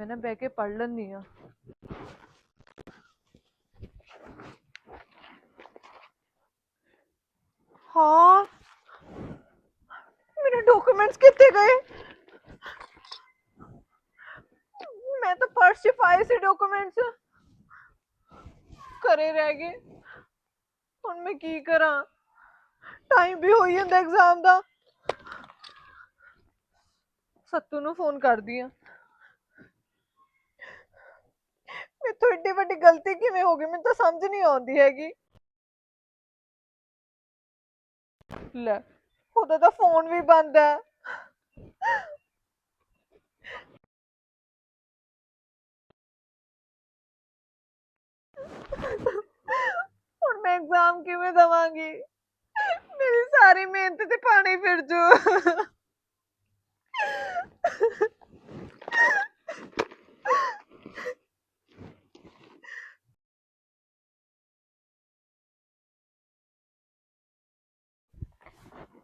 ਮੈਂ ਨਾ ਬਹਿ ਕੇ ਪੜ੍ਹ ਲੈਂਦੀ ਆ ਹਾਂ। ਮੇਰੇ ਡਾਕੂਮੈਂਟਸ ਕਿੱਥੇ ਗਏ? ਮੈਂ ਤਾਂ ਪਰਸ 'ਚ ਪਾਏ ਸੀ ਡਾਕੂਮੈਂਟਸ ਘਰੇ ਰਹਿ ਗਏ। ਹੁਣ ਮੈਂ ਕੀ ਕਰਾਂ? ਟਾਈਮ ਵੀ ਹੋਈ ਜਾਂਦਾ ਐਗਜ਼ਾਮ ਦਾ। ਸੱਤੂ ਨੂੰ ਫੋਨ ਕਰਦੀ ਆ ਮੈਥੋਂ ਏਡੀ ਵੱਡੀ ਗਲਤੀ ਕਿਵੇਂ ਹੋ ਗਈ ਮੈਨੂੰ ਤਾਂ ਸਮਝ ਨਹੀਂ ਆਉਂਦੀ ਹੈਗੀ ਲੈ ਉਹਦਾ ਤਾਂ ਫੋਨ ਵੀ ਬੰਦ ਹੈ ਹੁਣ ਮੈਂ ਐਗਜ਼ਾਮ ਕਿਵੇਂ ਦਵਾਂਗੀ ਮੇਰੀ ਸਾਰੀ ਮਿਹਨਤ ਤੇ ਪਾਣੀ ਫਿਰ ਜੂ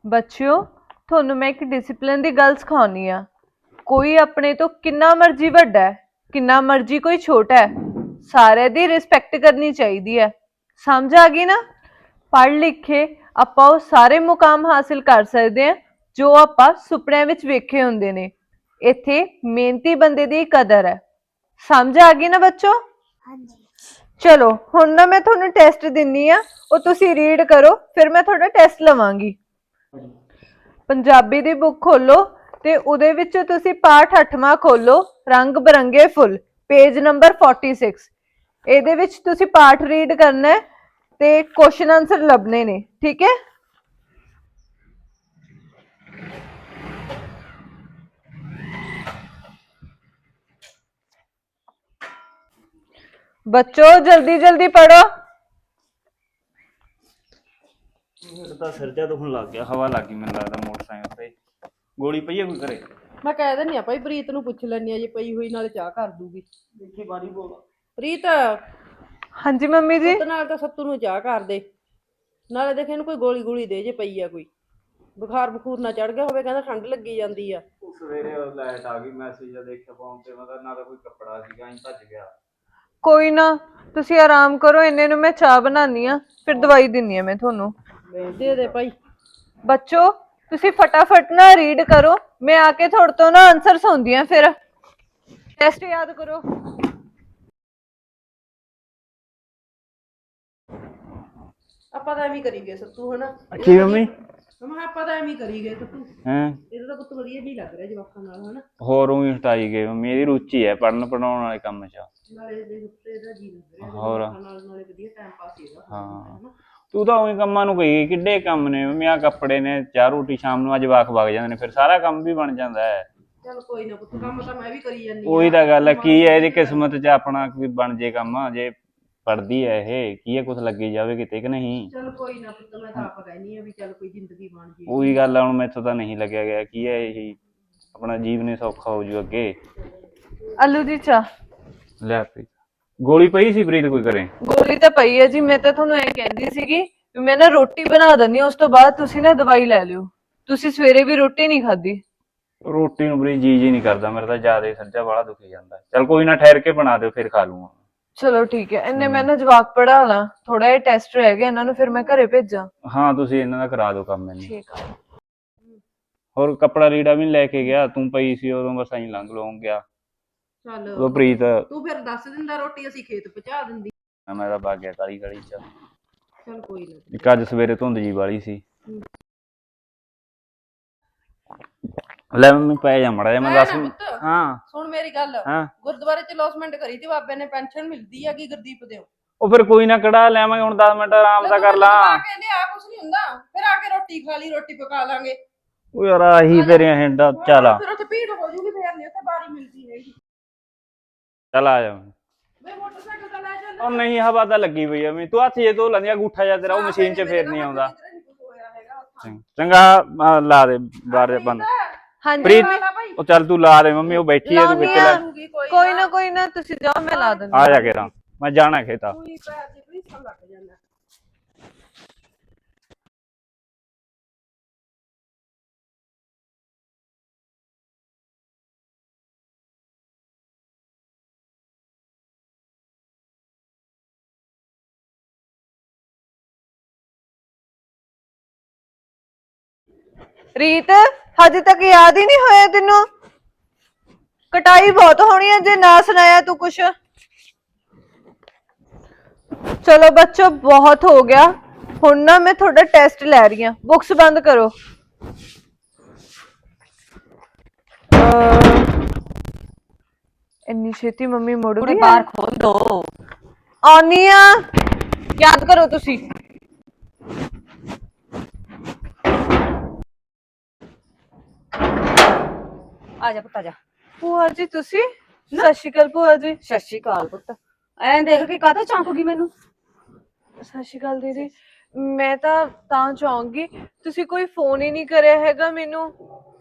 ਬੱਚਿਓ ਤੁਹਾਨੂੰ ਮੈਂ ਇੱਕ ਡਿਸਪਲਿਨ ਦੀ ਗੱਲ ਸਿਖਾਉਣੀ ਆ। ਕੋਈ ਆਪਣੇ ਤੋਂ ਕਿੰਨਾ ਮਰਜ਼ੀ ਵੱਡਾ ਹੈ ਕਿੰਨਾ ਮਰਜ਼ੀ ਕੋਈ ਛੋਟਾ ਹੈ ਸਾਰਿਆਂ ਦੀ ਰਿਸਪੈਕਟ ਕਰਨੀ ਚਾਹੀਦੀ ਹੈ। ਸਮਝ ਆ ਗਈ ਨਾ? ਪੜ੍ਹ ਲਿਖੇ ਆਪਾਂ ਉਹ ਸਾਰੇ ਮੁਕਾਮ ਹਾਸਿਲ ਕਰ ਸਕਦੇ ਹਾਂ ਜੋ ਆਪਾਂ ਸੁਪਨਿਆਂ ਵਿੱਚ ਵੇਖੇ ਹੁੰਦੇ ਨੇ। ਇੱਥੇ ਮਿਹਨਤੀ ਬੰਦੇ ਦੀ ਕਦਰ ਹੈ। ਸਮਝ ਆ ਗਈ ਨਾ ਬੱਚੋ? ਹਾਂਜੀ। ਚਲੋ ਹੁਣ ਨਾ ਮੈਂ ਤੁਹਾਨੂੰ ਟੈਸਟ ਦਿੰਨੀ ਆ ਉਹ ਤੁਸੀਂ ਰੀਡ ਕਰੋ ਫਿਰ ਮੈਂ ਤੁਹਾਡਾ ਟੈਸਟ ਲਵਾਂਗੀ। ਪੰਜਾਬੀ ਦੀ ਬੁੱਕ ਖੋਲੋ ਤੇ ਉਹਦੇ ਵਿੱਚ ਤੁਸੀਂ ਪਾਠ 8ਵਾਂ ਖੋਲੋ, ਰੰਗ ਬਰੰਗੇ ਫੁੱਲ ਪੇਜ ਨੰਬਰ 46 ਇਹਦੇ ਵਿੱਚ ਤੁਸੀਂ ਪਾਠ ਰੀਡ ਕਰਨਾ ਹੈ ਤੇ ਕੁਐਸਚਨ ਆਨਸਰ ਲੱਭਣੇ ਨੇ, ਠੀਕ ਹੈ? ਬੱਚੋ ਜਲਦੀ ਜਲਦੀ ਪੜੋ ਮੇਰਾ ਤਾਂ ਸਿਰ ਜਿਹਾ ਦੁਖਣ ਲੱਗ ਗਿਆ ਹਵਾ ਲੱਗ ਗਈ ਮੈਨੂੰ ਲੱਗਦਾ ਮੋਟਰਸਾਈਕਲ ਤੇ। ਗੋਲੀ ਪਈ ਹੈ ਕੋਈ ਕਰੇ ਮੈਂ ਕਹਿ ਦਿੰਨੀ ਆ ਭਾਈ ਪ੍ਰੀਤ ਨੂੰ ਪੁੱਛ ਲੈਣੀ ਆ ਜੇ ਪਈ ਹੋਈ ਨਾਲੇ ਚਾਹ ਕਰ ਦੂਗੀ। ਦੇਖੀ ਬਾਰੀ ਬੋਲ। ਪ੍ਰੀਤ ਹਾਂਜੀ ਮੰਮੀ ਜੀ। ਪੁੱਤ ਨਾਲ ਤਾਂ ਸੱਤੂ ਨੂੰ ਚਾਹ ਕਰ ਦੇ। ਨਾਲੇ ਦੇਖ ਇਹਨੂੰ ਕੋਈ ਗੋਲੀ ਗੋਲੀ ਦੇ ਜੇ ਪਈ ਆ ਕੋਈ। ਬੁਖਾਰ ਬਖੂਰ ਨਾ ਚੜ ਗਿਆ ਹੋਵੇ ਕਹਿੰਦਾ ਠੰਡ ਲੱਗੀ ਜਾਂਦੀ ਆ। ਉਹ ਸਵੇਰੇ ਲਾਈਟ ਆ ਗਈ ਮੈਸੇਜ ਆ ਦੇਖਿਆ ਫੋਨ ਤੇ ਮਤਲਬ ਨਾ ਤਾਂ ਕੋਈ ਕੱਪੜਾ ਸੀਗਾ ਅਸੀਂ ਭੱਜ ਗਿਆ। ਕੋਈ ਨਾ ਤੁਸੀਂ ਆਰਾਮ ਕਰੋ ਇੰਨੇ ਨੂੰ ਮੈਂ ਚਾਹ ਬਣਾਉਣੀ ਆ ਫਿਰ ਦਵਾਈ ਦਿੰਨੀ ਆ ਮੈਂ ਤੁਹਾਨੂੰ। ਦੇ ਦੇ ਭਾਈ। ਬੱਚੋ ਤੁਸੀਂ ਫਟਾਫਟ ਨਾ ਰੀਡ ਕਰੋ। ਮੈਂ ਆ ਕੇ ਤੁਹਾਡੇ ਤੋਂ ਨਾ ਆਨਸਰ ਸੁਣਦੀ ਆ ਫਿਰ। ਟੈਸਟ ਯਾਦ ਕਰੋ। ਆਪਾਂ ਤਾਂ ਐਵੇਂ ਹੀ ਕਰੀ ਗਏ ਸੱਤੂ ਹਨਾ? ਕੀ ਮੰਮੀ? ਮੈਂ ਆਪਾਂ ਤਾਂ ਐਵੇਂ ਹੀ ਕਰੀ ਗਏ ਸੱਤੂ। ਹੈ? ਇਹਦਾ ਤਾਂ ਪੁੱਤ ਵਧੀਆ ਨਹੀਂ ਲੱਗ ਰਿਹਾ ਜਵਾਕਾਂ ਨਾਲ ਹਨਾ? ਹੋਰ ਉਹ ਹਟਾਈ ਗਏ ਮੰਮੀ ਇਹਦੀ ਰੁਚੀ ਹੈ ਪੜਨ ਪੜਾਉਣ ਵਾਲੇ ਕੰਮ 'ਚ। ਨਾਲੇ ਦੇ ਉੱਤੇ ਇਹਦਾ ਜੀ ਲੱਗ ਰਿਹਾ ਹੋਰ। ਜਵਾਕਾਂ ਨਾਲ ਨਾਲੇ ਵਧੀਆ ਟਾਈਮ ਪਾਸ ਇਹਦਾ ਹਾਂ। ਤੂੰ ਤਾਂ ਉਹੀ ਕੰਮਾਂ ਨੂੰ ਕਹੀ ਕਿੱਡੇ ਕੰਮ ਨੇ ਆ ਕੱਪੜੇ ਨੇ ਚਾਹ ਰੋਟੀ ਸ਼ਾਮ ਨੂੰ ਅੱਜ ਵਾਕ ਵਗ ਜਾਂਦੇ ਨੇ ਫਿਰ ਸਾਰਾ ਕੰਮ ਵੀ ਬਣ ਜਾਂਦਾ ਹੈ। ਚਲ ਕੋਈ ਨਾ ਪੁੱਤ ਕੰਮ ਤਾਂ ਮੈਂ ਵੀ ਕਰੀ ਜਾਂਦੀ ਉਹੀ ਤਾਂ ਗੱਲ ਹੈ ਕੀ ਹੈ ਇਹਦੀ ਕਿਸਮਤ 'ਚ ਆਪਣਾ ਕੋਈ ਬਣ ਜੇ ਕੰਮ ਜੇ ਪੜਦੀ ਹੈ ਇਹ ਕੀ ਹੈ ਕੁਝ ਲੱਗੀ ਜਾਵੇ ਕਿਤੇ ਕਿ ਨਹੀਂ? ਚਲ ਕੋਈ ਨਾ ਪੁੱਤ ਮੈਂ ਤਾਂ ਆਪ ਕਹਿੰਦੀ ਆ ਵੀ ਚਲ ਕੋਈ ਜ਼ਿੰਦਗੀ ਬਣ ਜੇ। ਉਹੀ ਗੱਲ ਆ ਹੁਣ ਮੈਥੋਂ ਤਾਂ ਨਹੀਂ ਲੱਗਿਆ ਗਿਆ ਕੀ ਹੈ ਇਹ? ਆਪਣਾ ਜੀਵਨ ਹੀ ਸੌਖਾ ਹੋ ਜੂ ਅੱਗੇ। ਆਲੂ ਦੀ ਚਾਹ। ਲੈ ਪ੍ਰੀਤ ਗੋਲੀ ਪਈ ਸੀ ਪ੍ਰੀਤ ਕੋਈ ਕਰੇ ਗੋਲੀ ਤਾਂ ਪਈ ਹੈ ਜੀ ਮੈਂ ਤਾਂ ਤੁਹਾਨੂੰ ਇਹ ਕਹਿੰਦੀ ਸੀਗੀ ਵੀ ਮੈਂ ਨਾ ਰੋਟੀ ਬਣਾ ਦਿੰਦੀ ਹਾਂ ਉਸ ਤੋਂ ਬਾਅਦ ਤੁਸੀਂ ਨਾ ਦਵਾਈ ਲੈ ਲਿਓ। ਤੁਸੀਂ ਸਵੇਰੇ ਵੀ ਰੋਟੀ ਨਹੀਂ ਖਾਧੀ। ਰੋਟੀ ਨੂੰ ਬਰੀ ਜੀ ਜੀ ਨਹੀਂ ਕਰਦਾ ਮੇਰਾ ਤਾਂ ਜ਼ਿਆਦਾ ਸੱਜਾ ਵਾਲਾ ਦੁਖੀ ਜਾਂਦਾ। ਚਲ ਕੋਈ ਨਾ ਠਹਿਰ ਕੇ ਬਣਾ ਦਿਓ ਫਿਰ ਖਾ ਲੂੰਗਾ। ਚਲੋ ਠੀਕ ਹੈ ਇੰਨੇ ਮੈਂ ਨਾ ਜਵਾਕ ਪੜਾ ਲਾਂ ਥੋੜਾ ਜਿਹਾ ਟੈਸਟ ਰਹਿ ਗਿਆ ਇਹਨਾਂ ਨੂੰ ਫਿਰ ਮੈਂ ਘਰੇ ਭੇਜਾਂ। ਹਾਂ ਤੁਸੀਂ ਇਹਨਾਂ ਦਾ ਕਰਾ ਦਿਓ ਕੰਮ ਮੈਨੂੰ। ਠੀਕ ਆ। ਹੋਰ ਕੱਪੜਾ ਰੀੜਾ ਵੀ ਨੀ ਲੈ ਕੇ ਗਿਆ ਤੂੰ ਪਈ ਸੀ ਉਦੋਂ ਬਸ ਐਂ ਲੰਘ ਲੋਂ ਗਿਆ। ਚਲ ਉਦੋਂ ਪ੍ਰੀਤ। ਤੂੰ ਫਿਰ ਦੱਸ ਦਿੰਦਾ ਰੋਟੀ ਅਸੀਂ ਖੇਤ ਪਹੁੰਚਾ ਦਿੰਦੀ। ਮੈਂ ਤਾਂ ਭੱਗ ਗਿਆ ਕਾਲੀ ਕਾਲੀ ਚ। ਚਲ ਕੋਈ ਨਾ। ਇੱਕ ਅੱਜ ਸਵੇਰੇ ਧੁੰਦ ਜੀ ਵਾਲੀ ਸੀ। ਲੈ ਮੰਮੀ ਪੈ ਜਾ ਮੜਾ ਜਾ ਮੈਂ ਦੱਸ। ਹਾਂ। ਸੁਣ ਮੇਰੀ ਗੱਲ। ਹਾਂ। ਗੁਰਦੁਆਰੇ ਚ ਲੌਸਮੈਂਟ ਕਰੀ ਤੀ ਬਾਬੇ ਨੇ ਪੈਨਸ਼ਨ ਮਿਲਦੀ ਹੈਗੀ ਗੁਰਦੀਪ ਦੇ ਉਹ ਫਿਰ ਕੋਈ ਨਾ ਕੜਾ ਲੈਵਾਂਗੇ ਹੁਣ 10 ਮਿੰਟ ਆਰਾਮ ਦਾ ਕਰ ਲਾ। ਕਹਿੰਦੇ ਆ ਕੁਛ ਨਹੀਂ ਹੁੰਦਾ। ਫਿਰ ਆ ਕੇ ਰੋਟੀ ਖਾ ਲਈ ਰੋਟੀ ਪਕਾ ਲਾਂਗੇ। ਉਹ ਯਾਰ ਆਹੀ ਤੇਰੀਆਂ ਹਿੰਡਾ ਚੱਲ ਆ। ਫਿਰ ਉੱਥੇ ਭੀੜ ਹੋ ਜੂਗੀ ਫੇਰ ਨਹੀਂ ਉੱਥੇ ਬਾਰੀ ਮਿਲਦੀ ਹੈਗੀ ਚੱਲ ਆ ਜਾ। ਵੇ ਮੋਟਰਸਾਈਕਲ ਤਾਂ ਲੈ ਚੱਲ। ਉਹ ਨਹੀਂ ਹਵਾ ਤਾਂ ਲੱਗੀ ਪਈ ਮੈਂ ਤੂੰ ਹੱਥ ਜੇ ਧੋ ਲੈਂਦੀ ਅੰਗੂਠਾ ਜਾਂ ਤੇਰਾ ਉਹ ਮਸ਼ੀਨ 'ਚ ਫੇਰ ਨਹੀਂ ਆਉਂਦਾ। ਚੰਗਾ। ਆਹ ਲਾ ਦੇ ਬਾਹਰ ਬੰਦ। ਹਾਂਜੀ। ਪ੍ਰੀਤ ਉਹ ਚੱਲ ਤੂੰ ਲਾ ਦੇ ਮੰਮੀ ਉਹ ਬੈਠੀ ਹੈ ਤੂੰ ਵਿੱਚ ਲੈ। ਕੋਈ ਕੋਈ ਨਾ ਕੋਈ ਨਾ ਤੁਸੀਂ ਜਾਓ ਮੈਂ ਲਾ ਦਿੰਦੀ ਆ ਜਾ ਕੇ ਰਾਂ ਮੈਂ ਜਾਣਾ ਖੇਤਾ। ਕੋਈ ਪੈਰ ਦੀ ਪ੍ਰੀਤ ਲੱਗ ਜਾਂਦਾ। ਰੀਤ ਹਜੇ ਤੱਕ ਯਾਦ ਹੀ ਨਹੀਂ ਹੋਇਆ ਤੈਨੂੰ? ਕਟਾਈ ਬਹੁਤ ਹੋਣੀ ਹੈ ਜੇ ਨਾ ਸੁਣਾਇਆ ਤੂੰ ਕੁਛ। ਚਲੋ ਬੱਚੋ ਬਹੁਤ ਹੋ ਗਿਆ। ਹੁਣ ਨਾ ਮੈਂ ਤੁਹਾਡਾ ਟੈਸਟ ਲੈ ਰਹੀ ਹਾਂ। ਬੁక్స్ ਬੰਦ ਕਰੋ। ਅਹ, ਇੰਨੀ ਛੇਤੀ ਮੰਮੀ ਮੁੜ ਗਈ ਬਾਹਰ ਖੋਲ ਦੋ। ਆਉਣੀ ਆ ਯਾਦ ਕਰੋ ਤੁਸੀਂ। ਆ ਜਾ ਪੁੱਤ ਆ ਜਾ। ਭੂਆ ਜੀ ਤੁਸੀਂ? ਸਤਿ ਸ਼੍ਰੀ ਅਕਾਲ ਭੂਆ ਜੀ। ਸਤਿ ਸ਼੍ਰੀ ਅਕਾਲ ਪੁੱਤ। ਐਂ ਦੇਖ ਕੇ ਕਾਹਦਾ ਚੌਂਕ ਗਈ ਮੈਨੂੰ? ਸਤਿ ਸ਼੍ਰੀ ਅਕਾਲ ਦੀਦੀ। ਮੈਂ ਤਾਂ ਤਾਂ ਚਾਹੂੰਗੀ ਤੁਸੀਂ ਕੋਈ ਫੋਨ ਹੀ ਨਹੀਂ ਕਰਿਆ ਹੈਗਾ ਮੈਨੂੰ।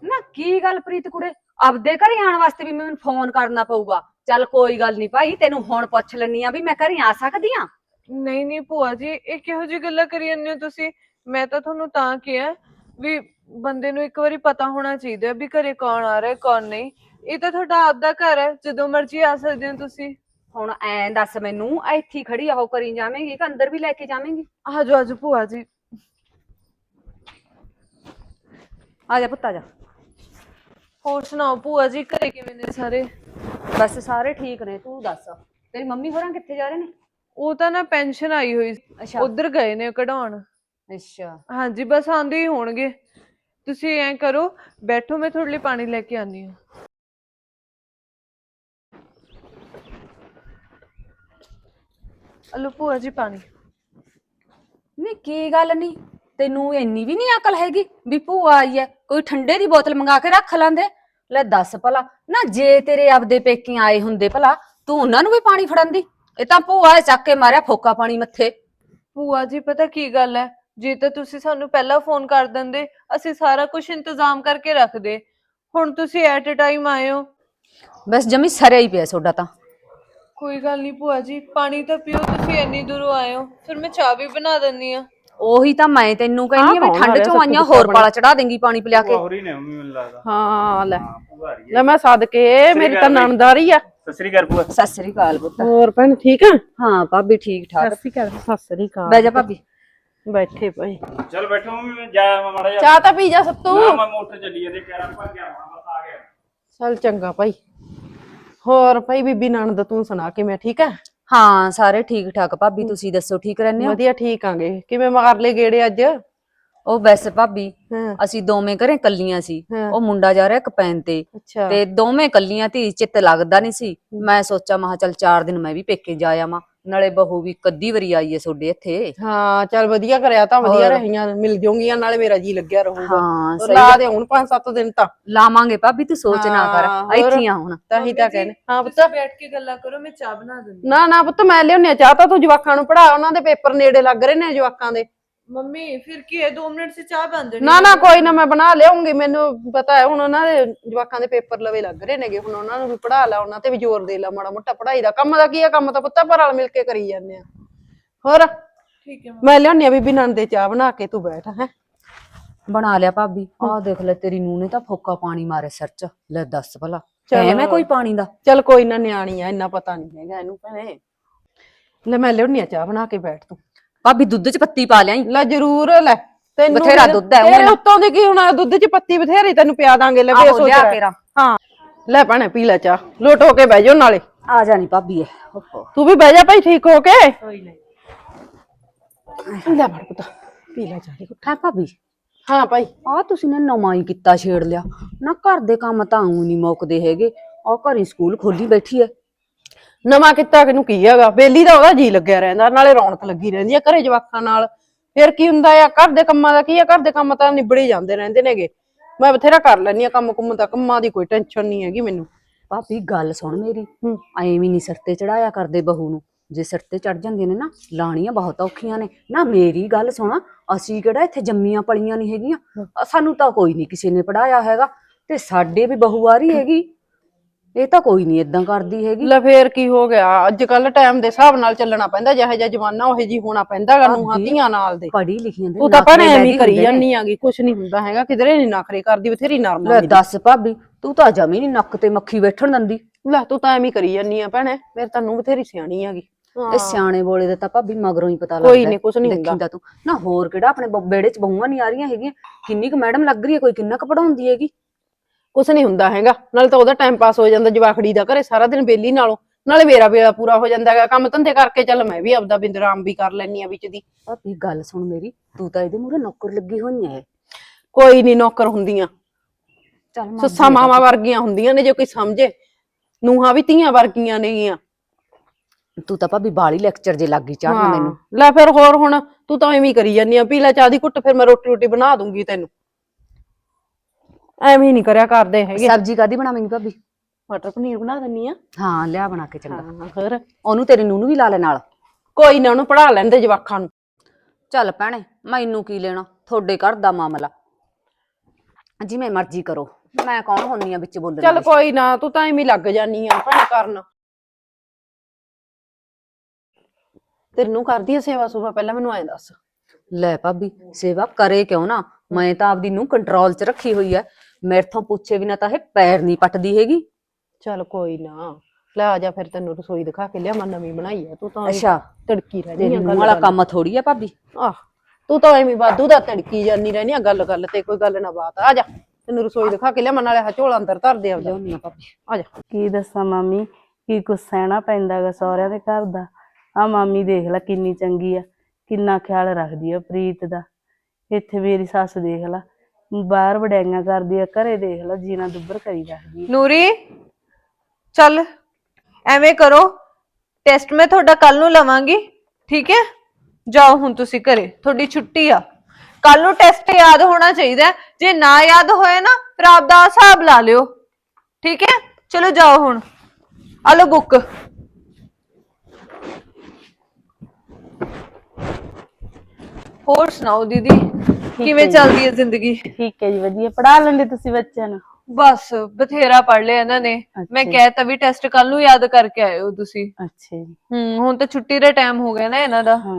ਨਾ ਕੀ ਗੱਲ ਪ੍ਰੀਤ ਕੁੜੇ? ਆਪਦੇ ਘਰੇ ਆਉਣ ਵਾਸਤੇ ਵੀ ਮੈਨੂੰ ਫੋਨ ਕਰਨਾ ਪਊਗਾ। ਚੱਲ ਕੋਈ ਗੱਲ ਨਹੀਂ ਭਾਈ ਤੈਨੂੰ ਹੁਣ ਪੁੱਛ ਲੈਣੀ ਆ ਵੀ ਮੈਂ ਘਰੇ ਆ ਸਕਦੀ ਆ? ਨਹੀਂ ਨਹੀਂ ਭੂਆ ਜੀ ਇਹ ਕਿਹੋ ਜਿਹੀ ਗੱਲਾਂ ਕਰੀ ਜਾਂਦੇ ਹੋ ਤੁਸੀਂ? ਮੈਂ ਤਾਂ ਤੁਹਾਨੂੰ ਤਾਂ ਕਿਹਾ ਵੀ ਬੰਦੇ ਨੂੰ ਇੱਕ ਵਾਰੀ ਪਤਾ ਹੋਣਾ ਚਾਹੀਦਾ ਵੀ ਘਰੇ ਕੌਣ ਆ ਰਿਹਾ ਕੌਣ ਨਹੀਂ। ਇਹ ਤਾਂ ਤੁਹਾਡਾ ਆਪਦਾ ਘਰ ਹੈ ਜਦੋਂ ਮਰਜ਼ੀ ਆ ਸਕਦੇ ਹੋ ਤੁਸੀਂ। ਹੁਣ ਐਂ ਦੱਸ ਮੈਨੂੰ ਇੱਥੇ ਹੀ ਖੜੀ ਆਹੋ ਕਰੀ ਜਾਵੇਂਗੀ ਕਿ ਅੰਦਰ ਵੀ ਲੈ ਕੇ ਜਾਵੇਂਗੀ? ਆਜੋ ਆਜੋ ਭੂਆ ਜੀ। ਆ ਜਾ ਪੁੱਤ ਆ ਜਾ। ਹੋਰ ਸੁਣਾਓ ਭੂਆ ਜੀ ਘਰੇ ਕਿਵੇਂ ਨੇ ਸਾਰੇ? ਬਸ ਸਾਰੇ ਠੀਕ ਨੇ ਤੂੰ ਦੱਸ। ਤੇਰੀ ਮੰਮੀ ਹੋਰਾਂ ਕਿੱਥੇ ਜਾ ਰਹੇ ਨੇ? ਉਹ ਤਾਂ ਨਾ ਪੈਨਸ਼ਨ ਆਈ ਹੋਈ ਅੱਛਾ। ਉਧਰ ਗਏ ਨੇ ਕਢਾਉਣ। ਅੱਛਾ। ਹਾਂਜੀ ਬਸ ਆਂਦੇ ਹੀ ਹੋਣਗੇ। ਤੁਸੀਂ ਐਂ ਕਰੋ ਬੈਠੋ ਮੈਂ ਤੁਹਾਡੇ ਲਈ ਪਾਣੀ ਲੈ ਕੇ ਆਨੀ ਹਾਂ। ਹਲੋ ਭੂਆ ਜੀ ਪਾਣੀ। ਨਹੀਂ ਕੀ ਗੱਲ ਨਹੀਂ ਤੈਨੂੰ ਇੰਨੀ ਵੀ ਨਹੀਂ ਅਕਲ ਹੈਗੀ ਵੀ ਭੂਆ ਆਈ ਐ ਕੋਈ ਠੰਡੇ ਦੀ ਬੋਤਲ ਮੰਗਾ ਕੇ ਰੱਖ ਲਾਂਦੇ? ਲੈ ਦੱਸ ਭਲਾ ਨਾ ਜੇ ਤੇਰੇ ਆਪਦੇ ਪੇਕੇ ਆਏ ਹੁੰਦੇ ਭਲਾ ਤੂੰ ਉਹਨਾਂ ਨੂੰ ਵੀ ਪਾਣੀ ਫੜਾਂਦੀ? ਇਹ ਤਾਂ ਭੂਆ ਐ ਚੱਕ ਕੇ ਮਾਰਿਆ ਫੋਕਾ ਪਾਣੀ ਮੱਥੇ। ਭੂਆ ਜੀ ਪਤਾ ਕੀ ਗੱਲ ਹੈ ਜੇ ਤਾਂ ਤੁਸੀਂ ਸਾਨੂੰ ਪਹਿਲਾਂ ਫੋਨ ਕਰ ਦਿੰਦੇ ਅਸੀਂ ਸਾਰਾ ਕੁਝ ਇੰਤਜ਼ਾਮ ਕਰਕੇ ਰੱਖਦੇ। ਹੁਣ ਤੁਸੀਂ ਐਟ ਅ ਟਾਈਮ ਆਏ ਹੋ। ਬਸ ਜਮੀ ਸਰਿਆ ਹੀ ਪਿਆ ਸੋਡਾ ਤਾਂ। ਕੋਈ ਗੱਲ ਨਹੀਂ ਭੂਆ ਜੀ ਪਾਣੀ ਤਾਂ ਪੀਓ ਤੁਸੀਂ ਇੰਨੀ ਦੂਰੋਂ ਆਏ ਹੋ। ਫਿਰ ਮੈਂ ਚਾਹ ਵੀ ਬਣਾ ਦਿੰਨੀ ਆ ਉਹੀ ਤਾਂ ਮੈਂ ਤੈਨੂੰ ਕਹਿੰਦੀ ਆ ਕੌਣ ਆ ਠੰਡ ਰਿਹਾ ਚੋਂ ਸੱਤੂ ਆਈਆਂ ਗੁੱਸਾ ਹੋਰ? ਪਾਲਾ ਚੜਾ ਦੇਂਗੀ ਪਾਣੀ ਪਿਲਾ ਕੇ। ਹੋਰੀ ਨੇ ਮੰਮੀ ਮੈਨੂੰ ਲੱਗਦਾ। ਹਾਂ ਲੈ। ਹਾਂ ਭੂਆ ਆ ਰਹੀ ਹੈ ਲੈ ਮੈਂ ਸਦਕੇ ਮੇਰੀ ਤਾਂ ਨਣਦਾਰੀ ਆ। ਸਤਿ ਸ੍ਰੀ ਅਕਾਲ ਭੂਆ ਸਤਿ ਸ੍ਰੀ ਅਕਾਲ ਪੁੱਤ। ਹੋਰ ਭੈਣ ਠੀਕ ਆ? ਹਾਂ ਭਾਬੀ ਠੀਕ ਠਾਕ ਸਤਿ ਸ੍ਰੀ ਅਕਾਲ ਸਤਿ ਸ੍ਰੀ ਅਕਾਲ। ਬਹਿ ਜਾ ਭਾਬੀ। ਬੈਠੇ ਭਾਈ। ਚਲ ਬੈਠੋ ਮੰਮੀ ਮੈਂ ਜਾ ਮਾੜਾ ਜਿਹਾ। ਚਾਹ ਤਾਂ ਪੀ ਜਾ ਸੱਤੂ। ਨਾ ਮੈਂ ਮੋਟਰ ਚੱਲੀ ਜਾਂਦੇ ਕਹਿ ਭਰ ਗਿਆ ਹੁਣ ਬਸ ਆ ਗਿਆ। ਚੱਲ ਚੰਗਾ ਭਾਈ। ਹੋਰ ਭਾਈ ਬੀਬੀ ਨਣਦ ਤੂੰ ਸੁਣਾ ਕਿਵੇਂ ਠੀਕ ਆ? ਹਾਂ ਸਾਰੇ ਠੀਕ ਠਾਕ ਭਾਬੀ ਤੁਸੀਂ ਦੱਸੋ ਠੀਕ ਰਹਿੰਦੇ ਹੋ? ਵਧੀਆ ਠੀਕ ਆਂਗੇ। ਕਿਵੇਂ ਮਾਰ ਲਏ ਗੇੜੇ ਅੱਜ? ਉਹ ਵੈਸੇ ਭਾਬੀ ਹਾਂ। ਅਸੀਂ ਦੋਵੇਂ ਘਰੇ ਕੱਲੀਆਂ ਸੀ। ਹਾਂ। ਉਹ ਮੁੰਡਾ ਜਾ ਰਿਹਾ ਕਪੈਨ ਤੇ। ਅੱਛਾ। ਤੇ ਦੋਵੇਂ ਕੱਲੀਆਂ ਧੀ ਚਿੱਤ ਲੱਗਦਾ ਨਹੀਂ ਸੀ। ਮੈਂ ਸੋਚਿਆ ਮਹਾ ਚੱਲ 4 ਦਿਨ ਮੈਂ ਵੀ ਪੇਕੇ ਜਾ ਆਵਾਂ। ਨਾਲੇ ਬਹੂ ਵੀ ਕੱਦੀ ਵਾਰੀ ਆਈ ਏ ਤੁਹਾਡੇ ਇੱਥੇ। ਹਾਂ ਚੱਲ ਵਧੀਆ ਕਰਿਆ ਤਾਂ ਵਧੀਆ। ਰਹੀਆਂ ਮਿਲ ਜਾਊਗੀਆਂ ਨਾਲੇ ਮੇਰਾ ਜੀ ਲੱਗਿਆ ਰਹੂਗਾ। ਹਾਂ ਲਾ ਦੇ ਹੁਣ 5-7 ਦਿਨ ਤਾਂ। ਲਾਵਾਂਗੇ ਭਾਬੀ ਤੂੰ ਸੋਚ ਨਾ ਕਰ। ਇੱਥੇ ਆ ਹੁਣ। ਤਾਂ ਹੀ ਤਾਂ ਕਹਿੰਦੇ ਹਾਂ ਪੁੱਤ। ਬੈਠ ਕੇ ਗੱਲਾਂ ਕਰੋ ਮੈਂ ਚਾਹ ਬਣਾ ਦਿੰਦੀ ਨਾ ਨਾ ਪੁੱਤ ਮੈਂ ਲਿਆਉਣੀ ਚਾਹ ਤਾਂ ਤੂੰ ਜਵਾਕਾਂ ਨੂੰ ਪੜਾ ਉਹਨਾਂ ਦੇ ਪੇਪਰ ਨੇੜੇ ਲੱਗ ਰਹੇ ਨੇ ਜਵਾਕਾਂ ਦੇ। ਮੰਮੀ ਫਿਰ ਕੀ ਹੈ 2 ਮਿੰਟ 'ਚ ਚਾਹ ਬਣ ਜਾਣੀ ਨਾ ਨਾ ਕੋਈ ਨਾ ਮੈਂ ਬਣਾ ਲਿਆਉਂਗੀ। ਮੈਨੂੰ ਪਤਾ ਹੈ ਹੁਣ ਉਹਨਾਂ ਦੇ ਜਵਾਕਾਂ ਦੇ ਪੇਪਰ ਲਵੇ ਲੱਗ ਰਹੇ ਨੇਗੇ। ਹੁਣ ਉਹਨਾਂ ਨੂੰ ਵੀ ਪੜਾ ਲਾ ਉਹਨਾਂ ਤੇ ਵੀ ਜ਼ੋਰ ਦੇ ਲਾ ਮਾੜਾ ਮੋਟਾ ਪੜਾਈ ਦਾ। ਕੰਮ ਦਾ ਕੀ ਆ? ਕੰਮ ਤਾਂ ਪੁੱਤਾਂ ਪਰ ਰਲ ਮਿਲ ਕੇ ਕਰੀ ਜਾਂਦੇ ਆ। ਹੋਰ? ਠੀਕ ਹੈ ਮੈਂ ਲਿਆਉਣੀ ਆ ਬੀਬੀ ਨੰਦ ਦੇ ਚਾਹ ਬਣਾ ਕੇ ਤੂੰ ਬੈਠ ਹੈ। ਬਣਾ ਲਿਆ ਭਾਬੀ। ਆਹ ਦੇਖ ਲੈ ਤੇਰੀ ਨੂੰਹ ਨੇ ਤਾਂ ਫੋਕਾ ਪਾਣੀ ਮਾਰੇ ਸਿਰ 'ਚ। ਲੈ ਦੱਸ ਭਲਾ। ਚਲੋ। ਐਵੇਂ ਕੋਈ ਪਾਣੀ ਦਾ? ਚੱਲ ਕੋਈ ਨਾ ਨਿਆਣੀ ਆ ਇੰਨਾ ਪਤਾ ਨਹੀਂ ਹੈਗਾ ਇਹਨੂੰ ਭੈਣੇ। ਲੈ ਮੈਂ ਲਿਆਉਣੀ ਆ ਚਾਹ ਬਣਾ ਕੇ ਬੈਠ ਤੂੰ। ਭਾਬੀ ਦੁੱਧ 'ਚ ਪੱਤੀ ਪਾ ਲਿਆਈ। ਲੈ ਜ਼ਰੂਰ ਲੈ ਤੈਨੂੰ ਬਥੇਰਾ ਦੁੱਧ ਹੈ, ਉਹ ਤੇਰੇ ਉੱਤੋਂ ਦੀ ਕੀ ਹੁਣ ਦੁੱਧ 'ਚ ਪੱਤੀ ਬਥੇਰੀ ਤੈਨੂੰ ਪਿਆ ਦਾਂਗੇ ਲੈ ਲਿਆ ਰਹਿ। ਕੇ ਰੱਖ। ਹਾਂ ਲੈ ਭੈਣੇ ਪੀ ਲੈ ਚਾਹ। ਲੋਟ ਹੋ ਕੇ ਬਹਿ ਜਾਓ ਨਾਲੇ। ਆ ਜਾਣੀ ਭਾਬੀ ਓਹੋ। ਤੂੰ ਵੀ ਬਹਿ ਜਾ ਭਾਈ ਠੀਕ ਹੋ ਕੇ। ਲੈ ਫੜ ਪੁੱਤ ਪੀ ਲੈ ਚਾਹ। ਹੈ ਭਾਬੀ? ਹਾਂ ਭਾਈ। ਆ ਤੁਸੀਂ ਨੇ ਨਵਾਂ ਹੀ ਕੀਤਾ ਛੇੜ ਲਿਆ। ਨਾ ਘਰ ਦੇ ਕੰਮ ਤਾਂ ਆਉਂ ਨਹੀਂ ਮੁੱਕਦੇ ਹੈਗੇ। ਆ ਘਰੀ ਸਕੂਲ ਖੋਲੀ ਬੈਠੀ ਐ। ਨਵਾਂ ਕਿੱਤਾ ਕਿਨੂੰ ਕੀ ਹੈਗਾ? ਬੇਲੀ ਦਾ ਉਹਦਾ ਜੀ ਲੱਗਿਆ ਰਹਿੰਦਾ ਨਾਲੇ ਰੌਣਕ ਲੱਗੀ ਰਹਿੰਦੀ ਆ ਘਰੇ ਜਵਾਕਾਂ ਨਾਲ। ਫਿਰ ਕੀ ਹੁੰਦਾ ਆ ਘਰ ਦੇ ਕੰਮਾਂ ਦਾ ਕੀ ਆ? ਘਰ ਦੇ ਕੰਮ ਤਾਂ ਨਿਬੜੇ ਜਾਂਦੇ ਰਹਿੰਦੇ ਨੇਗੇ। ਮੈਂ ਬਥੇਰਾ ਕਰ ਲੈਣੀ ਆ ਕੰਮ ਕੁੰਮ ਤਾਂ ਕੰਮਾਂ ਦੀ ਕੋਈ ਟੈਨਸ਼ਨ ਨਹੀਂ ਹੈਗੀ ਮੈਨੂੰ। ਭਾਬੀ ਗੱਲ ਸੁਣ ਮੇਰੀ। ਐਵੇਂ ਨਹੀਂ ਸਿਰ ਤੇ ਚੜਾਇਆ ਕਰਦੇ ਬਹੂ ਨੂੰ। ਜੇ ਸਿਰ ਤੇ ਚੜ ਜਾਂਦੀਆਂ ਨੇ ਨਾ ਲਾਣੀਆਂ ਬਹੁਤ ਔਖੀਆਂ ਨੇ। ਨਾ ਮੇਰੀ ਗੱਲ ਸੁਣ ਅਸੀਂ ਕਿਹੜਾ ਇੱਥੇ ਜੰਮੀਆਂ ਪਲੀਆਂ ਨਹੀਂ ਹੈਗੀਆਂ। ਸਾਨੂੰ ਤਾਂ ਕੋਈ ਨਹੀਂ ਕਿਸੇ ਨੇ ਪੜਾਇਆ ਹੈਗਾ। ਤੇ ਸਾਡੇ ਵੀ ਬਹੂ ਆ ਰਹੀ ਹੈਗੀ। ਇਹ ਤਾਂ ਕੋਈ ਨਹੀਂ ਇਦਾਂ ਕਰਦੀ ਹੈਗੀ। ਲੈ ਫੇਰ ਕੀ ਹੋ ਗਿਆ? ਅੱਜ ਕੱਲ ਟਾਈਮ ਦੇ ਹਿਸਾਬ ਨਾਲ ਚੱਲਣਾ ਪੈਂਦਾ ਜਿਹੋ ਜਿਹਾ ਜਮਾਨਾ ਉਹੇ ਜੀ ਹੋਣਾ ਪੈਂਦਾਗਾ ਨੂੰਹਾਂ ਭਾਬੀ, ਧੀਆਂ ਨਾਲ ਦੇ। ਪੜੀ ਲਿਖੀਆਂ ਦੇ ਤੂੰ ਤਾਂ ਭੈਣੇ ਐਵੇਂ ਹੀ ਕਰੀ। ਜਾਂਦੀ ਆਗੀ ਕੁਛ ਨਹੀਂ ਹੁੰਦਾ ਹੈਗਾ ਕਿਧਰੇ ਨਹੀਂ ਨਖਰੇ ਕਰਦੀ ਬਥੇਰੀ ਨਰਮ ਲੈ ਦੱਸ ਭਾਬੀ ਤੂੰ ਤਾਂ ਜਮੀ ਨਹੀਂ ਨੱਕ ਤੇ ਮੱਖੀ ਬੈਠਣ ਦਿੰਦੀ। ਲੈ ਤੂੰ ਤਾਂ ਐਵੇਂ ਹੀ ਕਰੀ ਜਾਂਦੀ ਆ ਭੈਣੇ ਮੇਰੇ ਤਾਂ ਨੂੰ ਬਥੇਰੀ ਸਿਆਣੀ ਆਗੀ ਇਹ ਸਿਆਣੇ ਬੋਲੇ ਦਾ ਤਾਂ ਭਾਬੀ ਮਗਰੋਂ ਹੀ ਪਤਾ ਲੱਗਦਾ ਕੋਈ ਨੀ, ਕੁਛ ਨੀ ਹੁੰਦਾ। ਤਾਂ। ਨਾ ਹੋਰ ਕਿਹੜਾ ਆਪਣੇ ਬ- ਵਿਹੜੇ ਚ ਬਹੂਆਂ ਨਹੀਂ ਆ ਰਹੀਆਂ ਹੈਗੀਆਂ? ਕਿੰਨੀ ਕੁ ਮੈਡਮ ਲੱਗ ਰਹੀ ਹੈ ਕੋਈ ਕਿੰਨਾ ਕੁ ਪੜਾਉਂਦੀ ਹੈਗੀ? ਕੁਛ ਨਹੀਂ ਹੁੰਦਾ ਹੈਗਾ। ਨਾਲੇ ਤਾਂ ਉਹਦਾ ਟਾਈਮ ਪਾਸ ਹੋ ਜਾਂਦਾ ਜਵਾਖੜੀ ਦਾ ਘਰੇ ਸਾਰਾ ਦਿਨ ਬੇਲੀ ਨਾਲੋਂ। ਨਾਲੇ ਮੇਰਾ ਵੇਲਾ ਪੂਰਾ ਹੋ ਜਾਂਦਾ ਹੈਗਾ। ਕੰਮ ਧੰਦੇ ਕਰਕੇ ਚੱਲ ਮੈਂ ਵੀ ਆਪਦਾ ਬਿੰਦਰਾਮ ਵੀ ਕਰ ਲੈਣੀ ਆ ਵਿੱਚ ਦੀ। ਭਾਬੀ ਗੱਲ ਸੁਣ ਮੇਰੀ। ਤੂੰ ਤਾਂ ਇਹਦੇ ਮੂਹਰੇ ਨੌਕਰ ਲੱਗੀ ਹੋਈ ਹੈ ਕੋਈ ਨਹੀਂ ਨੌਕਰ ਹੁੰਦੀਆਂ। ਚੱਲ ਮੰਨ ਸੱਸਾਂ ਮਾਵਾਂ ਵਰਗੀਆਂ ਹੁੰਦੀਆਂ ਨੇ ਜੇ ਕੋਈ ਸਮਝੇ। ਨੂੰਹਾਂ ਵੀ ਧੀਆਂ ਵਰਗੀਆਂ ਨੇਗੀਆਂ। ਤੂੰ ਤਾਂ ਭਾਬੀ ਬਾਲੀ ਲੈਕਚਰ ਜੇ ਲੱਗੀ ਚੜਨ। ਮੈਨੂੰ। ਲੈ ਫਿਰ ਹੋਰ ਹੁਣ ਤੂੰ ਤਾਂ ਐਵੇਂ ਹੀ ਕਰੀ ਜਾਂਦੀ ਆ। ਪੀ ਲੈ ਚਾਹ ਦੀ ਘੁੱਟ ਫਿਰ ਮੈਂ ਰੋਟੀ ਰੋਟੀ ਬਣਾ ਦੂੰਗੀ ਤੈਨੂੰ। ਐਵੇਂ ਹੀ ਨਹੀਂ ਕਰਿਆ ਕਰਦੇ ਹੈਗੇ। ਸਬਜ਼ੀ ਕਾਦੀ ਬਣਾਵੇਂਗੀ ਭਾਬੀ? ਮਟਰ ਪਨੀਰ ਬਣਾ ਦਿੰਨੀ ਆ। ਹਾਂ ਲਿਆ ਬਣਾ ਕੇ ਚੰਗਾ। ਹਾਂ ਹੋਰ? ਉਹਨੂੰ ਤੇਰੀ ਨੂੰ ਨੂੰ ਵੀ ਲਾ ਲੈ ਨਾਲ। ਕੋਈ ਨਾ ਉਹਨੂੰ ਪੜਾ ਲੈਂਦੇ ਜਵਾਖਾਂ ਨੂੰ। ਚੱਲ ਭੈਣੇ ਮੈਨੂੰ ਕੀ ਲੈਣਾ? ਤੁਹਾਡੇ ਘਰ ਦਾ ਮਾਮਲਾ। ਜਿਵੇਂ ਮਰਜ਼ੀ ਕਰੋ। ਮੈਂ ਕੌਣ ਹੁੰਨੀ ਆ ਵਿੱਚ ਬੋਲਣ ਚੱਲ? ਕੋਈ ਨਾ ਤੂੰ ਤਾਂ ਐਵੇਂ ਹੀ ਲੱਗ ਜਾਨੀ ਆ ਭੈਣੇ ਕਰਨ। ਤੈਨੂੰ ਕਰਦੀ ਆ ਸੇਵਾ ਸੁਭਾ ਪਹਿਲਾਂ ਮੈਨੂੰ ਐਂ ਦੱਸ। ਲੈ ਭਾਬੀ ਸੇਵਾ ਕਰੇ ਕਿਉਂ ਨਾ? ਮੈਂ ਤਾਂ ਆਪਦੀ ਨੂੰ ਕੰਟਰੋਲ 'ਚ ਰੱਖੀ ਹੋਈ ਐ। ਮੇਰੇ ਤੋਂ ਪੁੱਛੇ ਬਿਨਾ ਤਾਂ ਇਹ ਪੈਰ ਨਹੀਂ ਪੱਟਦੀ ਹੈਗੀ। ਚੱਲ ਕੋਈ ਨਾ ਲੈ ਆ ਜਾ ਫਿਰ ਤੈਨੂੰ ਰਸੋਈ ਦਿਖਾ ਕੇ ਲਿਆ ਮੈਂ ਨਵੀਂ ਬਣਾਈ ਆ ਤੂੰ ਤਾਂ ਅੱਛਾ। ਤੜਕੀ ਰਹਿ ਆ ਗੱਲ ਵਾਲਾ। ਕੰਮ ਥੋੜੀ ਐ ਭਾਬੀ। ਆਹ ਤੂੰ ਤਾਂ ਐਵੇਂ ਵਾਧੂ ਦਾ ਤੜਕੀ ਜਾਨੀ ਰਹਿਨੀ ਆ ਗੱਲ ਗੱਲ ਤੇ ਕੋਈ ਗੱਲ ਨਾ ਬਾਤ। ਆ ਜਾ ਤੈਨੂੰ ਰਸੋਈ ਦਿਖਾ ਕੇ ਲਿਆ ਮੈਂ ਨਾਲੇ ਝੋਲਾ ਅੰਦਰ ਧਰ ਦੇ ਆ ਭਾਬੀ। ਆ ਜਾ। ਕੀ ਦੱਸਾਂ ਮਾਮੀ ਕੀ ਕੁਛ ਸਹਿਣਾ ਪੈਂਦਾ ਗਾ ਸਹੁਰਿਆਂ ਦੇ ਘਰ ਦਾ। ਆ ਮਾਮੀ ਦੇਖ ਲੈ ਕਿੰਨੀ ਚੰਗੀ ਆ ਕਿੰਨਾ ਖਿਆਲ ਰੱਖਦੀ ਆ ਪ੍ਰੀਤ ਦਾ। ਇੱਥੇ ਮੇਰੀ ਸੱਸ ਦੇਖ ਲੈ ਬਾਹਰ ਵਡਿਆਈਆਂ ਕਰਦੀ ਆ, ਘਰੇ ਦੇਖ ਲੈ ਜੀਣਾ ਦੁੱਬਰ ਕਰੀ ਰੱਖਦੀ ਨੂਰੀ, ਚੱਲ, ਐਵੇਂ ਕਰੋ ਟੈਸਟ ਮੈਂ ਤੁਹਾਡਾ ਕੱਲ ਨੂੰ ਲਵਾਂਗੀ, ਠੀਕ ਹੈ? ਜਾਓ ਹੁਣ ਤੁਸੀਂ ਘਰੇ, ਤੁਹਾਡੀ ਛੁੱਟੀ ਆ। ਕੱਲ ਨੂੰ ਟੈਸਟ ਯਾਦ ਹੋਣਾ ਚਾਹੀਦਾ ਹੈ। ਜੇ ਨਾ ਯਾਦ ਹੋਏ ਨਾ, ਫਿਰ ਆਪਦਾ ਹਿਸਾਬ ਲਾ ਲਿਓ, ਠੀਕ ਹੈ? ਚਲੋ ਜਾਓ ਹੁਣ। ਆ ਲਓ ਬੁੱਕ ਹੋਰ ਸੁਣਾਓ ਦੀਦੀ? ਕਿਵੇਂ ਜੀ। ਚੱਲਦੀ ਹੈ ਜ਼ਿੰਦਗੀ? ਠੀਕ ਹੈ ਜੀ ਵਧੀਆ। ਪੜਾ ਲੈਂਦੇ ਤੁਸੀਂ ਬੱਚਿਆਂ ਨੂੰ? ਬਸ ਬਥੇਰਾ ਪੜ ਲਿਆ ਇਹਨਾਂ ਨੇ। ਮੈਂ। ਕਹਿਤਾ ਵੀ ਟੈਸਟ ਕੱਲ ਨੂੰ ਯਾਦ ਕਰਕੇ ਆਇਓ ਤੁਸੀਂ। ਅੱਛਾ ਜੀ। ਹੂੰ ਹੁਣ ਤਾਂ ਛੁੱਟੀ ਦਾ ਟਾਈਮ ਹੋ ਗਿਆ ਨਾ ਇਹਨਾਂ ਦਾ। ਹਾਂ।